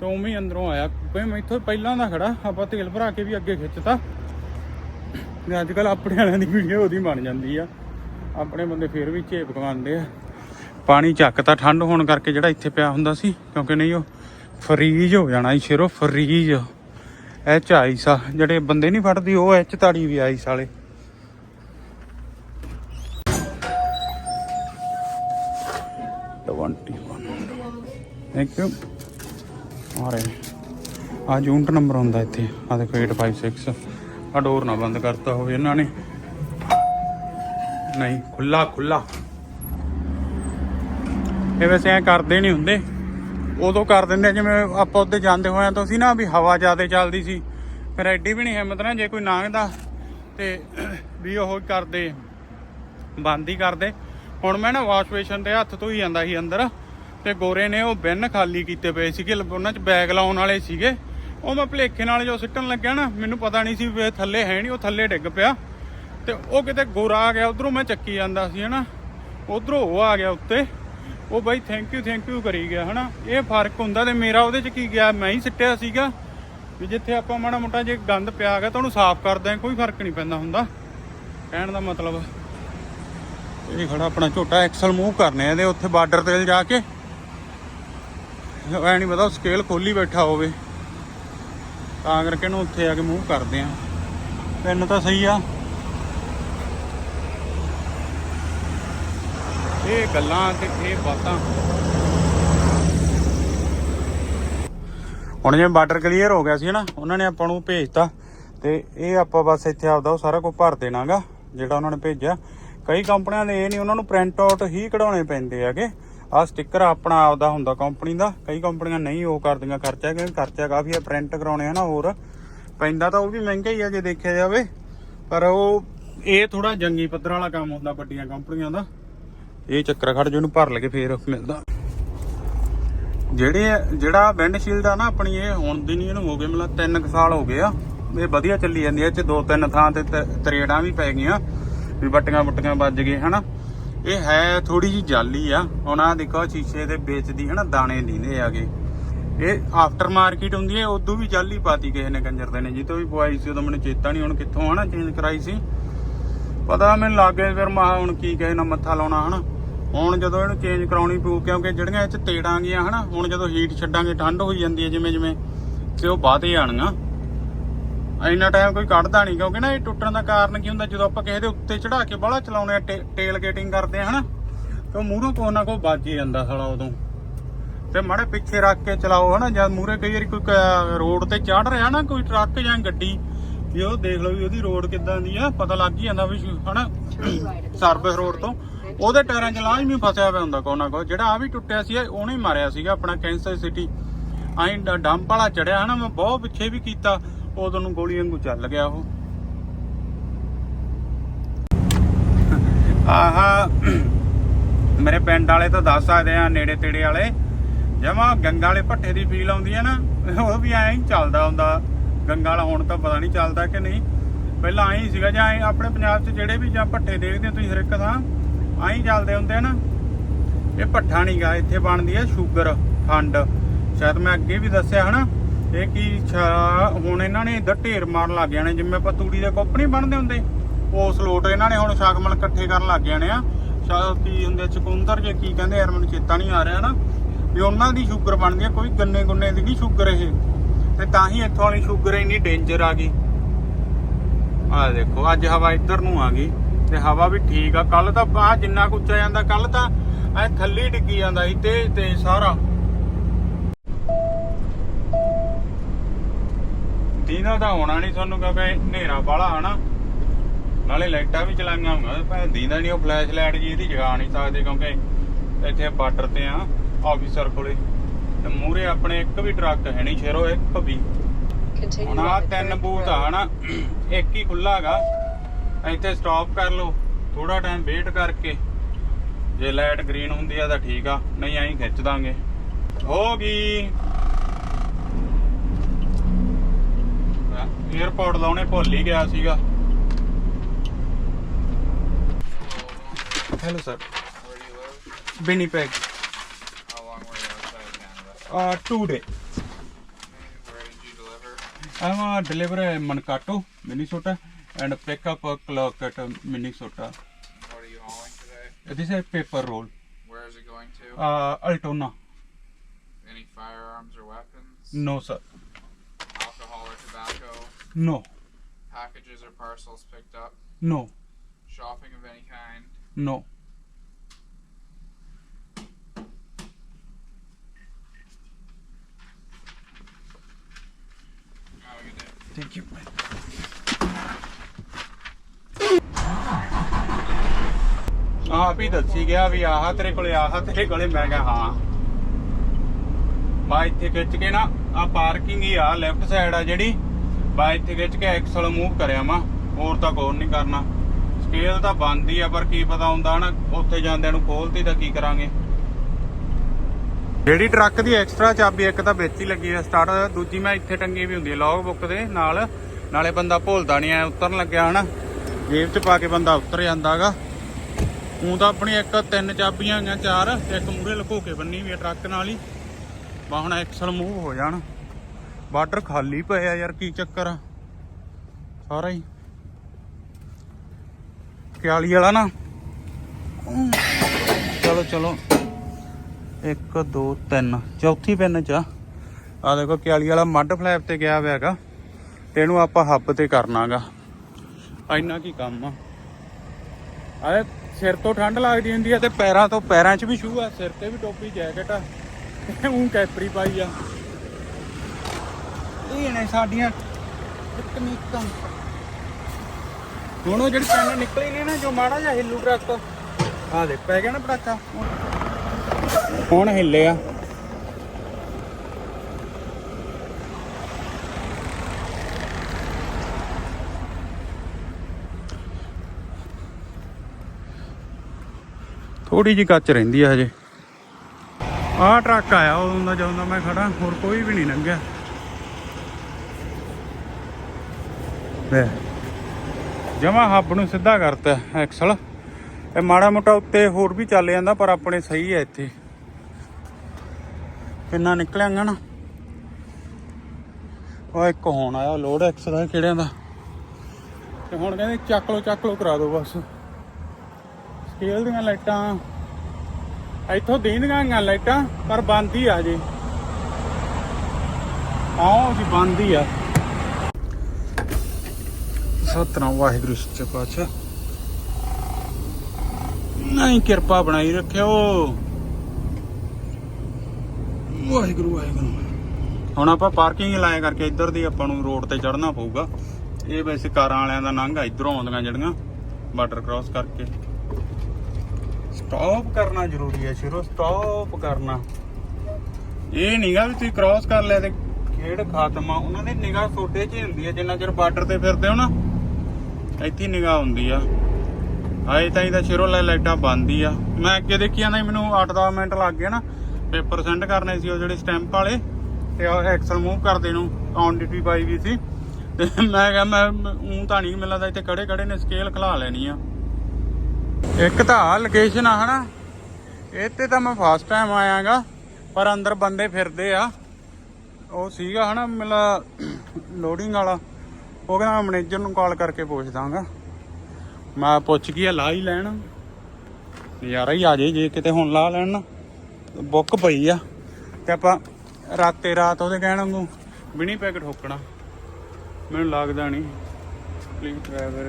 ਤੇ ਉਵੇਂ ਹੀ ਅੰਦਰੋਂ ਆਇਆ। ਕੋਈ ਮੈਥੋਂ ਪਹਿਲਾਂ ਦਾ ਖੜਾ, ਆਪਾਂ ਤੇਲ ਭਰਾ ਕੇ ਵੀ ਅੱਗੇ ਖਿੱਚਤਾ। ਤੇ ਅੱਜ ਕੱਲ ਆਪਣੇ ਵਾਲਿਆਂ ਦੀ ਵੀਡੀਓ ਉਹਦੀ ਬਣ ਜਾਂਦੀ ਆ। ਆਪਣੇ ਬੰਦੇ ਫੇਰ ਵੀ ਝੇਪ ਕਮਾਉਂਦੇ ਆ। ਪਾਣੀ ਚੱਕ ਠੰਡ ਹੋਣ ਕਰਕੇ ਜਿਹੜਾ ਇੱਥੇ ਪਿਆ ਹੁੰਦਾ ਸੀ, ਕਿਉਂਕਿ ਨਹੀਂ ਉਹ ਫਰੀਜ ਹੋ ਜਾਣਾ ਸੀ ਸ਼ੇਰੋ ਫਰੀਜ ਐਚ ਆਈਸ ਆ, ਜਿਹੜੇ ਬੰਦੇ ਨਹੀਂ ਫੜਦੀ, ਉਹ ਐਚ ਤਾੜੀ ਵੀ ਆਈਸ ਵਾਲੇ। ਥੈਂਕ ਆਰੇ ਆ ਯੂਨਿਟ ਨੰਬਰ ਹੁੰਦਾ ਇੱਥੇ। ਆ ਦੇਖੋ 856 ਆ ਡੋਰ ਨਾ ਬੰਦ ਕਰਤਾ ਹੋਵੇ ਇਹਨਾਂ ਨੇ। ਨਹੀਂ ਖੁੱਲਾ ਖੁੱਲਾ ਇਹ ਵੈਸੇ ਐ ਕਰਦੇ ਨਹੀਂ ਹੁੰਦੇ। ਉਦੋਂ ਕਰ ਦਿੰਦੇ ਜਿਵੇਂ ਆਪਾਂ ਉੱਤੇ ਜਾਂਦੇ ਹੋਇਆ ਤਾਂ ਸੀ ਨਾ ਵੀ ਹਵਾ ਜ਼ਿਆਦਾ ਚੱਲਦੀ ਸੀ। ਫਿਰ ਐਡੀ ਵੀ ਨਹੀਂ ਹਿੰਮਤ ਨਾ, ਜੇ ਕੋਈ ਲੰਘਦਾ ਤੇ ਵੀ ਉਹ ਕਰਦੇ, ਬੰਦ ਹੀ ਕਰਦੇ। ਹੁਣ ਮੈਂ ਨਾ ਵਾਸ਼ ਬੇਸ਼ਨ ਤੇ ਹੱਥ ਧੋਈ ਜਾਂਦਾ ਸੀ ਅੰਦਰ। ਤੇ ਗੋਰੇ ਨੇ ਉਹ ਬਿਨ ਖਾਲੀ ਕੀਤੇ ਪਏ ਸੀਗੇ ਉਹਨਾਂ 'ਚ ਬੈਗ ਲਾਉਣ ਵਾਲੇ ਸੀਗੇ। ਉਹ ਮੈਂ ਭਲੇਖੇ ਨਾਲ ਜੋ ਸਿੱਟਣ ਲੱਗਿਆ ਨਾ, ਮੈਨੂੰ ਪਤਾ ਨਹੀਂ ਸੀ ਵੀ ਥੱਲੇ ਹੈ ਨਹੀਂ, ਉਹ ਥੱਲੇ ਡਿੱਗ ਪਿਆ। ਤੇ ਉਹ ਕਿਤੇ ਗੋਰਾ ਆ ਗਿਆ, ਉਧਰੋਂ ਮੈਂ ਚੱਕੀ ਜਾਂਦਾ ਸੀ, ਹਨਾ। ਉਧਰੋਂ ਉਹ ਆ ਗਿਆ ਉੱਤੇ। ਉਹ ਬਾਈ ਥੈਂਕ ਯੂ ਥੈਂਕ ਯੂ ਕਰੀ ਗਿਆ, ਹਨਾ। ਇਹ ਫ਼ਰਕ ਹੁੰਦਾ ਤੇ ਮੇਰਾ ਉਹਦੇ ਚ ਕੀ ਗਿਆ, ਮੈਂ ਹੀ ਸਿੱਟਿਆ ਸੀਗਾ। ਵੀ ਜਿੱਥੇ ਆਪਾਂ ਮਾੜਾ ਮੋਟਾ ਜੇ ਗੰਦ ਪਿਆ ਗਿਆ ਤਾਂ ਉਹਨੂੰ ਸਾਫ਼ ਕਰਦੇ ਆ ਕੋਈ ਫ਼ਰਕ ਨਹੀਂ ਪੈਂਦਾ ਹੁੰਦਾ। ਕਹਿਣ ਦਾ ਮਤਲਬ, ਇਹ ਖੜਾ ਆਪਣਾ ਝੋਟਾ ਐਕਸਲ ਮੂਵ ਕਰਨੇ ਆ ਇਹਦੇ ਉੱਥੇ ਬਾਰਡਰ ਤੇ ਜਾ ਕੇ। ਐ ਨਹੀਂ ਪਤਾ ਸਕੇਲ ਖੋਲੀ ਬੈਠਾ ਹੋਵੇ। ਤਾਂ ਕਰਕੇ ਇਹਨੂੰ ਉੱਥੇ ਆ ਕੇ ਮੂਵ ਕਰਦੇ ਆ। ਪਿੰਨ ਤਾਂ ਸਹੀ ਆ। ਇਹ ਗੱਲਾਂ ਤੇ ਇਹ ਬਾਤਾਂ। ਹੁਣ ਜਿਵੇਂ ਬਾਰਡਰ ਕਲੀਅਰ ਹੋ ਗਿਆ ਸੀ ਨਾ ਉਹਨਾਂ ਨੇ ਆਪਾਂ ਨੂੰ ਭੇਜਤਾ। ਤੇ ਇਹ ਆਪਾਂ ਬਸ ਇੱਥੇ ਆਪਦਾ ਉਹ ਸਾਰਾ ਕੁਝ ਭਰ ਦੇਣਾਗਾ, ਜਿਹੜਾ ਉਹਨਾਂ ਨੇ ਭੇਜਿਆ। ਕਈ ਕੰਪਨੀਆਂ ਦੇ ਇਹ ਨਹੀਂ ਉਹਨਾਂ ਨੂੰ ਪ੍ਰਿੰਟ ਆਊਟ ਹੀ ਕਢਾਉਣੇ ਪੈਂਦੇ ਹੈਗੇ। ਆਹ ਸਟicker ਆਪਣਾ ਆਪਦਾ ਹੁੰਦਾ ਕੰਪਨੀ ਦਾ। ਕਈ ਕੰਪਨੀਆਂ ਨਹੀਂ ਉਹ ਕਰਦੀਆਂ ਖਰਚਾ, ਕਿਉਂਕਿ ਖਰਚਾ ਕਾਫੀ ਹੈ ਪ੍ਰਿੰਟ ਕਰਾਉਣੇ ਹਨਾ ਹੋਰ। ਪੈਂਦਾ ਤਾਂ ਉਹ ਵੀ ਮਹਿੰਗਾ ਹੀ ਆ ਜੇ ਦੇਖਿਆ ਜਾਵੇ। ਪਰ ਉਹ, ਇਹ ਥੋੜਾ ਜੰਗੀ ਪੱਧਰ ਵਾਲਾ ਕੰਮ ਹੁੰਦਾ ਵੱਡੀਆਂ ਕੰਪਨੀਆਂ ਦਾ। ਇਹ ਚੱਕਰ ਖੜ ਜਿਹਨੂੰ ਭਰ ਲਗੇ ਫੇਰ ਮਿਲਦਾ। ਜਿਹੜੇ ਜਿਹੜਾ ਵਿੰਡਸ਼ੀਲਡ ਆ ਨਾ ਆਪਣੀ, ਇਹ ਹੁਣ ਦੀ ਨਹੀਂ, ਇਹਨੂੰ ਹੋ ਗਏ ਮਤਲਬ 3 ਸਾਲ ਹੋ ਗਏ ਆ। ਇਹ ਵਧੀਆ ਚੱਲੀ ਜਾਂਦੀ ਹੈ ਚ ਦੋ ਤਿੰਨ ਥਾਂ ਤੇ ਤ- ਤਰੇੜਾਂ ਵੀ ਪੈ ਗਈਆਂ। ਵੀ ਬੱਟੀਆਂ ਬੁੱਟੀਆਂ ਵੱਜ ਗਏ, ਹਨਾ। ਇਹ ਹੈ ਥੋੜੀ ਜੀ ਜਾਲੀ ਆ। ਹੁਣ ਆ ਦੇਖੋ ਸ਼ੀਸ਼ੇ ਦੇ ਵਿੱਚ ਦੀ ਹਨਾ, ਦਾਣੇ ਨੀਂਦੇ ਆਗੇ ਇਹ ਆਫਟਰ ਮਾਰਕੀਟ ਹੁੰਦੀ ਹੈ, ਉਦੋਂ ਵੀ ਜਾਲੀ ਪਾਤੀ ਕਿਸੇ ਨੇ ਕੰਜਰ ਦੇ ਨੇ। ਜਿੱਤੋਂ ਵੀ ਪਵਾਈ ਸੀ, ਉਦੋਂ ਮੈਨੂੰ ਚੇਤਾ ਨਹੀਂ ਹੁਣ ਕਿੱਥੋਂ ਹਨਾ ਚੇਂਜ ਕਰਾਈ ਸੀ। ਪਤਾ ਮੈਨੂੰ ਲੱਗ ਗਿਆ ਫਿਰ ਮਾ ਹੁਣ ਕੀ ਕਹੇ ਨਾ ਮੱਥਾ ਲਾਉਣਾ ਹਨਾ। ਹੁਣ ਜਦੋਂ ਇਹਨੂੰ ਚੇਂਜ ਕਰਾਉਣੀ ਪਊ, ਕਿਉਂਕਿ ਜਿਹੜੀਆਂ ਇਹ ਚ ਤੇੜਾਂ ਗੀਆਂ ਹਨਾ, ਹੁਣ ਜਦੋਂ ਹੀਟ ਛੱਡਾਂਗੇ, ਠੰਡ ਹੋਈ ਜਾਂਦੀ ਹੈ ਜਿਵੇਂ ਜਿਵੇਂ ਤੇ ਉਹ ਵੱਧ ਜਾਣੀਆਂ ਇੰਨਾ ਟਾਈਮ ਕੋਈ ਕੱਢਦਾ ਨਹੀਂ ਕਿਉਂਕਿ ਨਾ ਇਹ ਟੁੱਟਣ ਦਾ ਕਾਰਨ ਕੀ ਹੁੰਦਾ, ਜਦੋਂ ਆਪਾਂ ਕਿਸੇ ਦੇ ਉੱਤੇ ਚੜਾ ਕੇ ਬਾਹਲਾ ਚਲਾਉਣੇ ਆ ਟੇਲ ਗੇਟਿੰਗ ਕਰਦੇ ਆ, ਹਨਾ? ਤੇ ਮੂਹਰੋਂ ਕੋ ਨਾ ਕੋ ਵੱਜ ਜਾਂਦਾ ਸਾਲਾ ਉਦੋਂ। ਤੇ ਮਾੜੇ ਪਿੱਛੇ ਰੱਖ ਕੇ ਚਲਾਓ, ਹਨਾ? ਜਦ ਮੂਹਰੇ ਕਈ ਵਾਰੀ ਕੋਈ ਰੋਡ ਤੇ ਚੜ ਰਿਹਾ ਨਾ, ਕੋਈ ਟਰੱਕ ਜਾਂ ਗੱਡੀ, ਵੀ ਉਹ ਦੇਖ ਲਓ ਵੀ ਉਹਦੀ ਰੋਡ ਕਿੱਦਾਂ ਦੀ ਆ, ਪਤਾ ਲੱਗ ਹੀ ਜਾਂਦਾ ਵੀ ਸ਼ੂ- ਹਨਾ? ਸਰਵਿਸ ਰੋਡ ਤੋਂ। ਉਹਦੇ ਟਾਇਰਾਂ 'ਚ ਲਾਜ਼ਮੀ ਫਸਿਆ ਪਿਆ ਹੁੰਦਾ ਕੋਈ ਨਾ ਕੋਈ। ਜਿਹੜਾ ਆ ਵੀ ਟੁੱਟਿਆ ਸੀ ਉਹਨੇ ਮਾਰਿਆ ਸੀਗਾ, ਆਪਣਾ ਕੈਂਸਰ ਸਿਟੀ। ਆਈ ਡੰਪ ਵਾਲਾ ਚੜਿਆ ਹਨਾ? ਮੈਂ ਬਹੁਤ ਪਿੱਛੇ ਵੀ ਕੀਤਾ। ਉਦੋਂ ਨੂੰ ਗੋਲੀ ਵਾਂਗੂ ਚੱਲ ਗਿਆ ਉਹ। ਆਹਾ, ਮੇਰੇ ਪਿੰਡ ਵਾਲੇ ਤਾਂ ਦੱਸ ਸਕਦੇ ਆ, ਨੇੜੇ ਤੇੜੇ ਵਾਲੇ। ਜਮਾ ਗੰਗਾ ਵਾਲੇ ਭੱਠੇ ਦੀ ਫੀਲ ਆਉਂਦੀ ਹੈ ਨਾ, ਉਹ ਵੀ ਐਂ ਹੀ ਚੱਲਦਾ ਹੁੰਦਾ। ਗੰਗਾ ਵਾਲਾ ਹੁਣ ਤਾਂ ਪਤਾ ਨਹੀਂ ਚੱਲਦਾ ਕਿ ਨਹੀਂ। ਪਹਿਲਾਂ ਐਂ ਸੀਗਾ ਜਾਂ ਆਪਣੇ ਪੰਜਾਬ 'ਚ ਜਿਹੜੇ ਵੀ ਜਾਂ ਭੱਠੇ ਦੇਖਦੇ ਹੋ ਤੁਸੀਂ ਹਰ ਇੱਕ ਥਾਂ, ਐਂ ਚੱਲਦੇ ਹੁੰਦੇ ਆ ਨਾ। ਇਹ ਭੱਠਾ ਨਹੀਂਗਾ ਇੱਥੇ ਬਣਦੀ ਹੈ ਸ਼ੂਗਰ ਖੰਡ। ਸ਼ਾਇਦ ਮੈਂ ਅੱਗੇ ਵੀ ਦੱਸਿਆ ਹਨਾ। ਇਹ ਕੀ ਹੁਣ ਇਹਨਾਂ ਨੇ ਇੱਧਰ ਢੇਰ ਮਾਰਨ ਲੱਗ ਜਾਣੇ ਜਿਵੇਂ ਆਪਾਂ ਤੂੜੀ ਦੇ ਕੁੱਪ ਨਹੀਂ ਬਣਦੇ ਹੁੰਦੇ। ਉਸ ਲੋਟ ਇਹਨਾਂ ਨੇ ਹੁਣ ਸ਼ਾਗਮਲ ਇਕੱਠੇ ਕਰਨ ਲੱਗ ਜਾਣੇ ਆ। ਸ਼ਾਇਦ ਕੀ ਹੁੰਦੇ ਚਕੁੰਦਰ ਜੇ ਕੀ ਕਹਿੰਦੇ ਯਾਰ ਮੈਨੂੰ ਚੇਤਾ ਨਹੀਂ ਆ ਰਿਹਾ ਨਾ। ਵੀ ਉਹਨਾਂ ਦੀ ਸ਼ੂਗਰ ਬਣਦੀ ਹੈ ਕੋਈ ਗੰਨੇ ਗੁੰਨੇ ਦੀ ਨਹੀਂ ਸ਼ੂਗਰ ਇਹ। ਤੇ ਤਾਂ ਹੀ ਇੱਥੋਂ ਵਾਲੀ ਸ਼ੂਗਰ ਇੰਨੀ ਡੇਂਜਰ ਆ ਗਈ। ਆ ਦੇਖੋ, ਅੱਜ ਹਵਾ ਇੱਧਰ ਨੂੰ ਆ ਗਈ, ਤੇ ਹਵਾ ਵੀ ਠੀਕ ਆ। ਕੱਲ ਤਾਂ ਆ ਜਿੰਨਾ ਕੁ ਉੱਚਾ ਜਾਂਦਾ ਕੱਲ ਤਾਂ ਐ ਥੱਲੇ ਡਿੱਗੀ ਜਾਂਦਾ ਸੀ ਤੇਜ਼ ਤੇਜ ਸਾਰਾ। ਦੀਨਾ ਤਾਂ ਹੋਣਾ ਨਹੀਂ ਤੁਹਾਨੂੰ ਕਿਉਂਕਿ ਹਨੇਰਾ ਬਾਲਾ ਹਨਾ। ਨਾਲੇ ਲਾਈਟਾਂ ਵੀ ਚਲਾਈਆਂ ਹੋਈਆਂ ਭਾਵੇਂ ਦੀਨਾ ਨਹੀਂ ਉਹ ਫਲੈਸ਼ ਲਾਈਟ ਜੀ ਇਹਦੀ ਜਗਾ ਨਹੀਂ ਸਕਦੇ ਕਿਉਂਕਿ ਇੱਥੇ ਬਾਰਡਰ ਤੇ ਆ ਆਫੀਸਰ ਕੋਲੇ। ਤੇ ਮੂਰੇ ਆਪਣੇ ਇੱਕ ਵੀ ਟਰੱਕ ਹੈ ਨਹੀਂ ਸ਼ੇਰੋ ਇੱਕ ਵੀ। ਹੁਣ ਆ ਤਿੰਨ ਬੂਥ ਆ. ਹਨਾ ਇੱਕ ਹੀ ਖੁੱਲਾ ਹੈਗਾ। ਇੱਥੇ ਸਟਾਪ ਕਰ ਲਓ ਥੋੜਾ ਟਾਈਮ ਵੇਟ ਕਰਕੇ। ਜੇ ਲਾਈਟ ਗ੍ਰੀਨ ਹੁੰਦੀ ਆ ਤਾਂ ਠੀਕ ਆ ਨਹੀਂ ਐਂ ਖਿੱਚ ਦਾਂਗੇ। ਹੋ ਗਈ। 에어ਪੋਰਟ ਲਾਉਣੇ ਭੁੱਲ ਹੀ ਗਿਆ ਸੀਗਾ hello sir Where do you live? Winnipeg How long were you outside of Canada? uh two day Where did you deliver? I'm a deliver in Mankato, Minnesota and pick up a clock at uh, Minnesota. What are you hauling today? This is a paper roll. Where is it going to? Uh, Altona. Any firearms or weapons? No sir. No. Packages or parcels picked up? No. Shopping of any kind? No. Thank you. ਆਪ ਹੀ ਦੱਸੀ ਗਿਆ ਵੀ ਆਹ ਤੇਰੇ ਕੋਲੇ ਆਹ ਤੇਰੇ ਕੋਲੇ ਮੈਂ ਕਿਹਾ ਹਾਂ ਬਾ ਇੱਥੇ ਖਿੱਚ ਕੇ ਨਾ ਆ ਪਾਰਕਿੰਗ ਹੀ ਆ ਲੈਫਟ ਸਾਈਡ ਆ ਜਿਹੜੀ ਬਾ ਇੱਥੇ ਖਿੱਚ ਕੇ ਐਕਸਲ ਮੂਵ ਕਰਿਆ ਮਾ ਹੋਰ ਤਾਂ ਕੋਰ ਨਹੀਂ ਕਰਨਾ। ਸਕੇਲ ਤਾਂ ਬੰਦ ਹੀ ਆ, ਪਰ ਕੀ ਪਤਾ ਹੁੰਦਾ ਨਾ ਉੱਥੇ ਜਾਂਦਿਆਂ ਨੂੰ ਖੋਲਤੀ ਤਾਂ ਕੀ ਕਰਾਂਗੇ। ਜਿਹੜੀ ਟਰੱਕ ਦੀ ਐਕਸਟਰਾ ਚਾਬੀ ਇੱਕ ਤਾਂ ਵਿੱਚ ਹੀ ਲੱਗੀ ਹੈ ਸਟਾਰਟ ਦੂਜੀ ਮੈਂ ਇੱਥੇ ਟੰਗੀ ਵੀ ਹੁੰਦੀ ਹੈ ਲੌਗ ਬੁੱਕ ਦੇ ਨਾਲ। ਨਾਲੇ ਬੰਦਾ ਭੁੱਲਦਾ ਨਹੀਂ ਐ, ਉਤਰਨ ਲੱਗਿਆ ਹਨਾ। ਜੇਬ 'ਚ ਪਾ ਕੇ ਬੰਦਾ ਉਤਰ ਜਾਂਦਾਗਾ ਉਹ ਤਾਂ ਆਪਣੀ ਇੱਕ ਤਿੰਨ ਚਾਬੀਆਂ ਹੈਗੀਆਂ, ਚਾਰ, ਇੱਕ ਮੂਰੇ ਲੁਕੋ ਕੇ ਬੰਨੀ ਵੀ ਆ ਟਰੱਕ ਨਾਲ ਹੀ। ਬਾ ਹੁਣ ਐਕਸਲ ਮੂਵ ਹੋ ਜਾਣ। ਵਾਟਰ ਖਾਲੀ ਪਏ ਆ ਯਾਰ, ਕੀ ਚੱਕਰ ਆ? ਸਾਰਾ ਹੀ। ਕਿਆਲੀ ਵਾਲਾ ਨਾ। ਚਲੋ ਚਲੋ। 1 2 3 ਚੌਥੀ ਪਿੰਨ ਚ ਆ। ਦੇਖੋ, ਕਿਆਲੀ ਵਾਲਾ ਮੱਡ ਫਲੈਪ ਤੇ ਗਿਆ ਹੋਇਆ ਹੈਗਾ। ਤੇ ਇਹਨੂੰ ਆਪਾਂ ਹੱਬ ਤੇ ਕਰਨਾਗਾ। ਇੰਨਾ ਕੀ ਕੰਮ ਆ। ਆਏ ਸਿਰ ਤੋਂ ਠੰਡ ਲੱਗਦੀ ਹੁੰਦੀ ਆ ਤੇ ਪੈਰਾਂ ਤੋਂ, ਪੈਰਾਂ 'ਚ ਵੀ ਸ਼ੂ ਆ। ਸਿਰ ਤੇ ਵੀ ਟੋਪੀ, ਜੈਕਟ ਆ। ਉਹ ਕੈਪਰੀ ਪਾਈ ਆ। ਇਹ ਨੇ ਸਾਡੀਆਂ ਤਕਨੀਕਾਂ। ਹੁਣ ਉਹ ਜਿਹੜੀ ਪੈਨ ਨਿਕਲੀ ਨੇ ਨਾ, ਜੋ ਮਾੜਾ ਜਿਹਾ ਹਿੱਲੂ ਟਰੱਕ ਆ ਦੇ ਪੈ ਗਿਆ ਨਾ ਪੜਾਕਾ ਹੁਣ ਹਿੱਲਿਆ ਥੋੜੀ ਜਿਹੀ ਕੱਚ ਰਹਿੰਦੀ ਆ ਹਜੇ। ਆਹ ਟਰੱਕ ਆਇਆ ਉਦੋਂ ਦਾ ਜਦੋਂ ਦਾ ਮੈਂ ਖੜਾ ਹੋਰ ਕੋਈ ਵੀ ਨਹੀਂ ਲੰਘਿਆ। ਲੈ। ਜਮਾ ਹੱਬ ਨੂੰ ਸਿੱਧਾ ਕਰਤਾ ਐਕਸਲ ਇਹ ਮਾੜਾ ਮੋਟਾ ਉੱਤੇ ਹੋਰ ਵੀ ਚੱਲ ਜਾਂਦਾ, ਪਰ ਆਪਣੇ ਸਹੀ ਹੈ ਇੱਥੇ। ਕਿੰਨਾ ਨਿਕਲਿਆਗਾ ਨਾ। ਉਹ ਇੱਕ ਹੁਣ ਆਇਆ ਲੋਡ ਐਕਸ ਦਾ ਕਿਹੜਿਆਂ ਦਾ। ਤੇ ਹੁਣ ਕਹਿੰਦੇ ਚੱਕ ਲੋ ਚੱਕ ਲੋ ਕਰਾ ਦਿਓ ਬਸ। ਸਕੇਲ ਦੀਆਂ ਲਾਈਟਾਂ। ਇੱਥੋਂ ਦੇਂਦੀਆਂ ਲਾਈਟਾਂ, ਪਰ ਬੰਦ ਹੀ ਆ ਜੇ। ਆਓ ਜੀ, ਬੰਦ ਹੀ ਆ। ਸਤਨਾਮ ਵਾਹਿਗੁਰੂ ਸੱਚੇ ਪਾਤਸ਼ਾਹ ਨਹੀਂ ਕਿਰਪਾ ਬਣਾਈ ਰੱਖਿਓ। ਵਾਹਿਗੁਰੂ ਵਾਹਿਗੁਰੂ। ਹੁਣ ਆਪਾਂ ਪਾਰਕਿੰਗ ਲਾਇਆ ਕਰਕੇ ਇੱਧਰ ਦੀ ਆਪਾਂ ਨੂੰ ਰੋਡ ਤੇ ਚੜਨਾ ਪਊਗਾ। ਇਹ ਵੈਸੇ ਕਾਰਾਂ ਵਾਲਿਆਂ ਦਾ ਲੰਘ ਆ ਇਧਰੋਂ ਆਉਂਦੀਆਂ ਜਿਹੜੀਆਂ ਬਾਰਡਰ ਕ੍ਰਾਸ ਕਰਕੇ। ਸਟਾਪ ਕਰਨਾ ਜ਼ਰੂਰੀ ਹੈ ਸ਼ੁਰੂ ਸਟਾਪ ਕਰਨਾ। ਇਹ ਨਹੀਂਗਾ ਵੀ ਤੁਸੀਂ ਕ੍ਰਾਸ ਕਰ ਲਿਆ ਤੇ ਖੇਡ ਖਾਤਮਾ ਉਹਨਾਂ ਦੀ ਨਿਗਾਹ ਛੋਟੇ 'ਚ ਹੀ ਹੁੰਦੀ ਹੈ, ਜਿੰਨਾ ਚਿਰ ਬਾਰਡਰ ਤੇ ਫਿਰਦੇ ਹੋ ਨਾ। ਇੱਥੇ ਨਿਗਾਹ ਹੁੰਦੀ ਆ। ਆਏ ਤਾਂ ਇਹਦਾ ਸ਼ਿਰੋ ਲੈ ਲਾਈਟਾਂ ਬੰਦ ਹੀ ਆ। ਮੈਂ ਅੱਗੇ ਦੇਖਿਆ ਨਾ ਮੈਨੂੰ 8-10 ਮਿੰਟ ਲੱਗ ਗਏ ਨਾ, ਪੇਪਰ ਸੈਂਡ ਕਰਨੇ ਸੀ ਉਹ ਜਿਹੜੇ ਸਟੈਂਪ ਵਾਲੇ, ਤੇ ਉਹ ਐਕਸਲ ਮੂਵ ਕਰਦੇ ਨੂੰ ਔਨ ਡਿਊਟੀ ਪਾਈ ਵੀ ਸੀ। ਤੇ ਮੈਂ ਕਿਹਾ, ਮੈਂ ਉਹ ਤਾਂ ਨਹੀਂ ਮਿਲਦਾ ਇੱਥੇ ਖੜੇ ਖੜੇ ਨੇ ਸਕੇਲ ਖਲਾ ਲੈਣੀ ਆ। ਇੱਕ ਤਾਂ ਆ ਲੋਕੇਸ਼ਨ ਆ, ਹਨਾ। ਇਹ ਤਾਂ ਮੈਂ ਫਸਟ ਟਾਈਮ ਆਇਆਗਾ, ਪਰ ਅੰਦਰ ਬੰਦੇ ਫਿਰਦੇ ਆ। ਉਹ ਸੀਗਾ, ਹਨਾ, ਮਿਲਾ ਲੋਡਿੰਗ ਵਾਲਾ। ਉਹ ਕਹਿੰਦਾ ਮੈਨੇਜਰ ਨੂੰ ਕਾਲ ਕਰਕੇ ਪੁੱਛ ਦਾਂਗਾ। ਮੈਂ ਪੁੱਛ ਗਿਆ ਲਾ ਹੀ ਲੈਣ। ਨਜ਼ਾਰਾ ਹੀ ਆ ਜੇ ਜੇ ਕਿਤੇ ਹੁਣ ਲਾ ਲੈਣ ਨਾ ਬੁੱਕ ਪਈ ਆ। ਤੇ ਆਪਾਂ ਰਾਤੇ ਰਾਤ ਉਹਦੇ ਕਹਿਣ ਵਾਂਗੂ ਬਿਨੀ ਪੈਕਟ ਠੋਕਣਾ। ਮੈਨੂੰ ਲੱਗਦਾ ਨਹੀਂ। ਪਲੀਜ਼ ਡਰਾਈਵਰ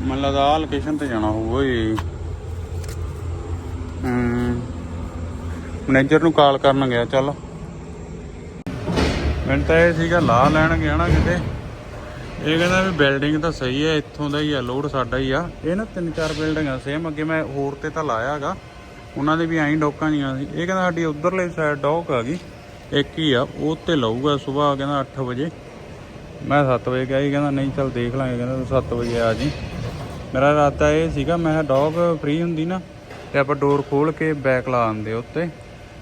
ਮੈਨੂੰ ਲੱਗਦਾ ਆ ਲੋਕੇਸ਼ਨ ਤੇ ਜਾਣਾ ਹੋਊਗਾ ਓਏ। ਮੈਨੇਜਰ ਨੂੰ ਕਾਲ ਕਰਨ ਗਿਆ, ਚੱਲ। ਮੈਨੂੰ ਤਾਂ ਇਹ ਸੀਗਾ ਲਾ ਲੈਣ ਗਿਆ ਨਾ ਕਿਤੇ। ਇਹ ਕਹਿੰਦਾ ਵੀ ਬਿਲਡਿੰਗ ਤਾਂ ਸਹੀ ਹੈ, ਇੱਥੋਂ ਦਾ ਹੀ ਆ ਲੋਡ ਸਾਡਾ ਹੀ ਆ। ਇਹ ਨਾ ਤਿੰਨ ਚਾਰ ਬਿਲਡਿੰਗਾਂ ਸੇਮ ਅੱਗੇ ਮੈਂ ਹੋਰ ਤੇ ਤਾਂ ਲਾਇਆ ਹੈਗਾ ਉਹਨਾਂ ਦੇ ਵੀ ਐਂ ਡੋਕਾਂ ਜੀਆਂ ਸੀ। ਇਹ ਕਹਿੰਦਾ ਸਾਡੀ ਉਧਰਲੇ ਸਾਈਡ ਡੌਕ ਆ ਗਈ, ਇੱਕ ਹੀ ਆ, ਉਹ ਤੇ ਲਊਗਾ ਸਵੇਰ, ਕਹਿੰਦਾ 8 ਵਜੇ। ਮੈਂ 7 ਵਜੇ ਕਿਹਾ ਸੀ, ਕਹਿੰਦਾ ਨਹੀਂ ਚੱਲ ਦੇਖ ਲਾਂਗੇ, ਕਹਿੰਦਾ ਤੂੰ 7 ਵਜੇ ਆ ਜੀ। ਮੇਰਾ ਇਰਾਦਾ ਇਹ ਸੀਗਾ, ਮੈਂ ਕਿਹਾ ਡੌਗ ਫ੍ਰੀ ਹੁੰਦੀ ਨਾ, ਤੇ ਆਪਾਂ ਡੋਰ ਖੋਲ ਕੇ ਬੈਕ ਲਾ ਆਂਦੇ ਉੱਤੇ।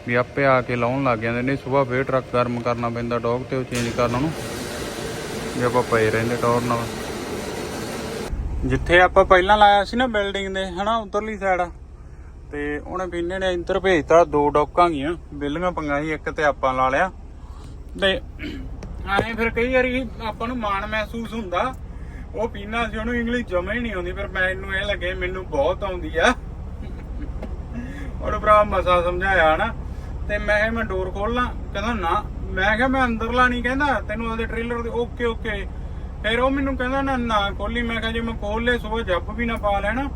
ਵੀ ਆਪੇ ਆ ਕੇ ਲਾਉਣ ਲੱਗ ਜਾਂਦੇ ਨੇ। ਸਵੇਰ ਫੇਰ ਟਰੱਕ ਗਰਮ ਕਰਨਾ ਪੈਂਦਾ, ਡੌਗ ਤੇ ਉਹ ਚੇਂਜ ਕਰਨ ਉਹਨੂੰ ਜੇ ਆਪਾਂ ਪਏ ਰਹਿੰਦੇ ਟੌਰ ਨਾਲ। ਜਿੱਥੇ ਆਪਾਂ ਪਹਿਲਾਂ ਲਾਇਆ ਸੀ ਨਾ ਬਿਲਡਿੰਗ ਦੇ, ਹਨਾ, ਉਧਰਲੀ ਸਾਈਡ ਤੇ ਉਹਨੇ ਪੀਨੇ ਨੇ ਇੰਟਰ ਭੇਜਤਾ, ਦੋ ਡੌਕਾਂ ਗੀਆਂ ਬਿੱਲੀਆਂ ਪੰਗਾ ਸੀ, ਇੱਕ ਤੇ ਆਪਾਂ ਲਾ ਲਿਆ। ਤੇ ਐਂ ਫਿਰ ਕਈ ਵਾਰੀ ਆਪਾਂ ਨੂੰ ਮਾਣ ਮਹਿਸੂਸ ਹੁੰਦਾ। ਉਹ ਪੀਨਾ ਸੀ, ਉਹਨੂੰ ਇੰਗਲਿਸ਼ ਜਮਾ ਹੀ ਨਹੀਂ ਆਉਂਦੀ ਪਰ ਮੈਨੂੰ ਇਹ ਲੱਗੇ, ਮੈਨੂੰ ਬਹੁਤ ਆਉਂਦੀ ਆ। ਉਹਨੂੰ ਭਰਾ ਮਸਾ ਸਮਝਾਇਆ, ਹਨਾ। ਤੇ ਮੈਂ ਕਿਹਾ ਮੈਂ ਡੋਰ ਖੋਲਣਾ ਕਹਿੰਦਾ ਨਾ। ਮੈਂ ਕਿਹਾ ਮੈਂ ਅੰਦਰਲਾ ਨਹੀਂ ਕਹਿੰਦਾ। ਤੈਨੂੰ ਉਹਦੇ ਟ੍ਰੇਲਰ ਦੇ ਓਕੇ ਓਕੇ ਫਿਰ ਉਹ ਮੈਨੂੰ ਕਹਿੰਦਾ ਨਾ ਨਾ ਖੋਲੀ ਮੈਂ ਕਿਹਾ ਜੇ ਮੈਂ ਖੋਲ ਲੇ ਸਵੇਰ ਜੱਬ ਵੀ ਨਾ ਪਾ ਲੈਣਾ।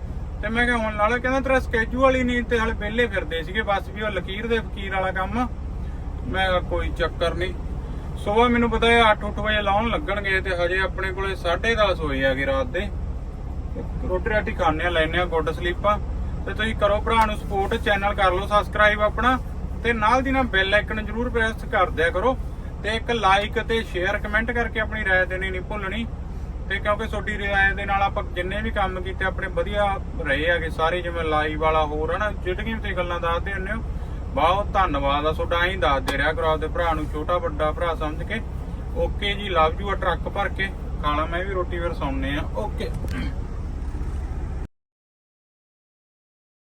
ਤੇ ਮੈਂ ਕਿਹਾ ਹੁਣ ਨਾਲੇ ਕਹਿੰਦਾ ਤੇਰਾ ਸਕੇਜੂਅਲ ਹੀ ਨਹੀਂ ਤੇ ਹਲੇ ਵਿਹਲੇ ਫਿਰਦੇ ਸੀਗੇ। ਬਸ ਵੀ ਉਹ ਲਕੀਰ ਦੇ ਫਕੀਰ ਵਾਲਾ ਕੰਮ। ਮੈਂ ਕਿਹਾ ਕੋਈ ਚੱਕਰ ਨਹੀਂ ਸਵੇਰ ਮੈਨੂੰ ਪਤਾ ਹੈ 8-8 ਵਜੇ ਲਾਉਣ ਲੱਗਣਗੇ ਤੇ ਹਜੇ ਆਪਣੇ ਕੋਲੇ 10:30 ਹੋਏ ਆਗੇ ਰਾਤ ਦੇ। ਰੋਟੀ ਰਾਟੀ ਖਾਣੇ ਆ ਲੈਣੇ ਆ, ਗੁੱਡ ਸਲੀਪਾ। ਤੇ ਤੁਸੀਂ ਕਰੋ ਭਰਾ ਨੂੰ ਸਪੋਰਟ ਚੈਨਲ ਕਰ ਲਓ ਸਬਸਕ੍ਰਾਈਬ ਆਪਣਾ। ਤੇ ਨਾਲ ਦੀ ਨਾਲ ਬੈਲ ਆਈਕਨ ਜਰੂਰ ਪ੍ਰੈਸ ਕਰ ਦਿਆ ਕਰੋ ਤੇ ਇੱਕ ਲਾਈਕ ਤੇ ਸ਼ੇਅਰ ਕਮੈਂਟ ਕਰਕੇ ਆਪਣੀ رائے ਦੇਣੀ ਨਹੀਂ ਭੁੱਲਣੀ ਤੇ ਕਿਉਂਕਿ ਤੁਹਾਡੀ رائے ਦੇ ਨਾਲ ਆਪਾਂ ਜਿੰਨੇ ਵੀ ਕੰਮ ਕੀਤੇ ਆਪਣੇ ਵਧੀਆ ਰਹੇ ਹੈਗੇ ਸਾਰੇ ਜਿਵੇਂ ਲਾਈਵ ਵਾਲਾ ਹੋਰ ਹਨਾ ਜਿਹੜੀਆਂ ਵੀ ਤੁਸੀਂ ਗੱਲਾਂ ਦੱਸਦੇ ਹੁੰਦੇ ਹੋ ਬਹੁਤ ਧੰਨਵਾਦ ਆ ਤੁਹਾਡਾ ਐਂ ਦੱਸਦੇ ਰਿਹਾ ਕਰੋ ਆਪਦੇ ਭਰਾ ਨੂੰ ਛੋਟਾ ਵੱਡਾ ਭਰਾ ਸਮਝ ਕੇ ਓਕੇ ਜੀ ਲਵ ਯੂ ਆ ਟਰੱਕ ਭਰ ਕੇ ਖਾਣਾ ਮੈਂ ਵੀ ਰੋਟੀ ਫਿਰ ਸੌਣੇ ਆ ਓਕੇ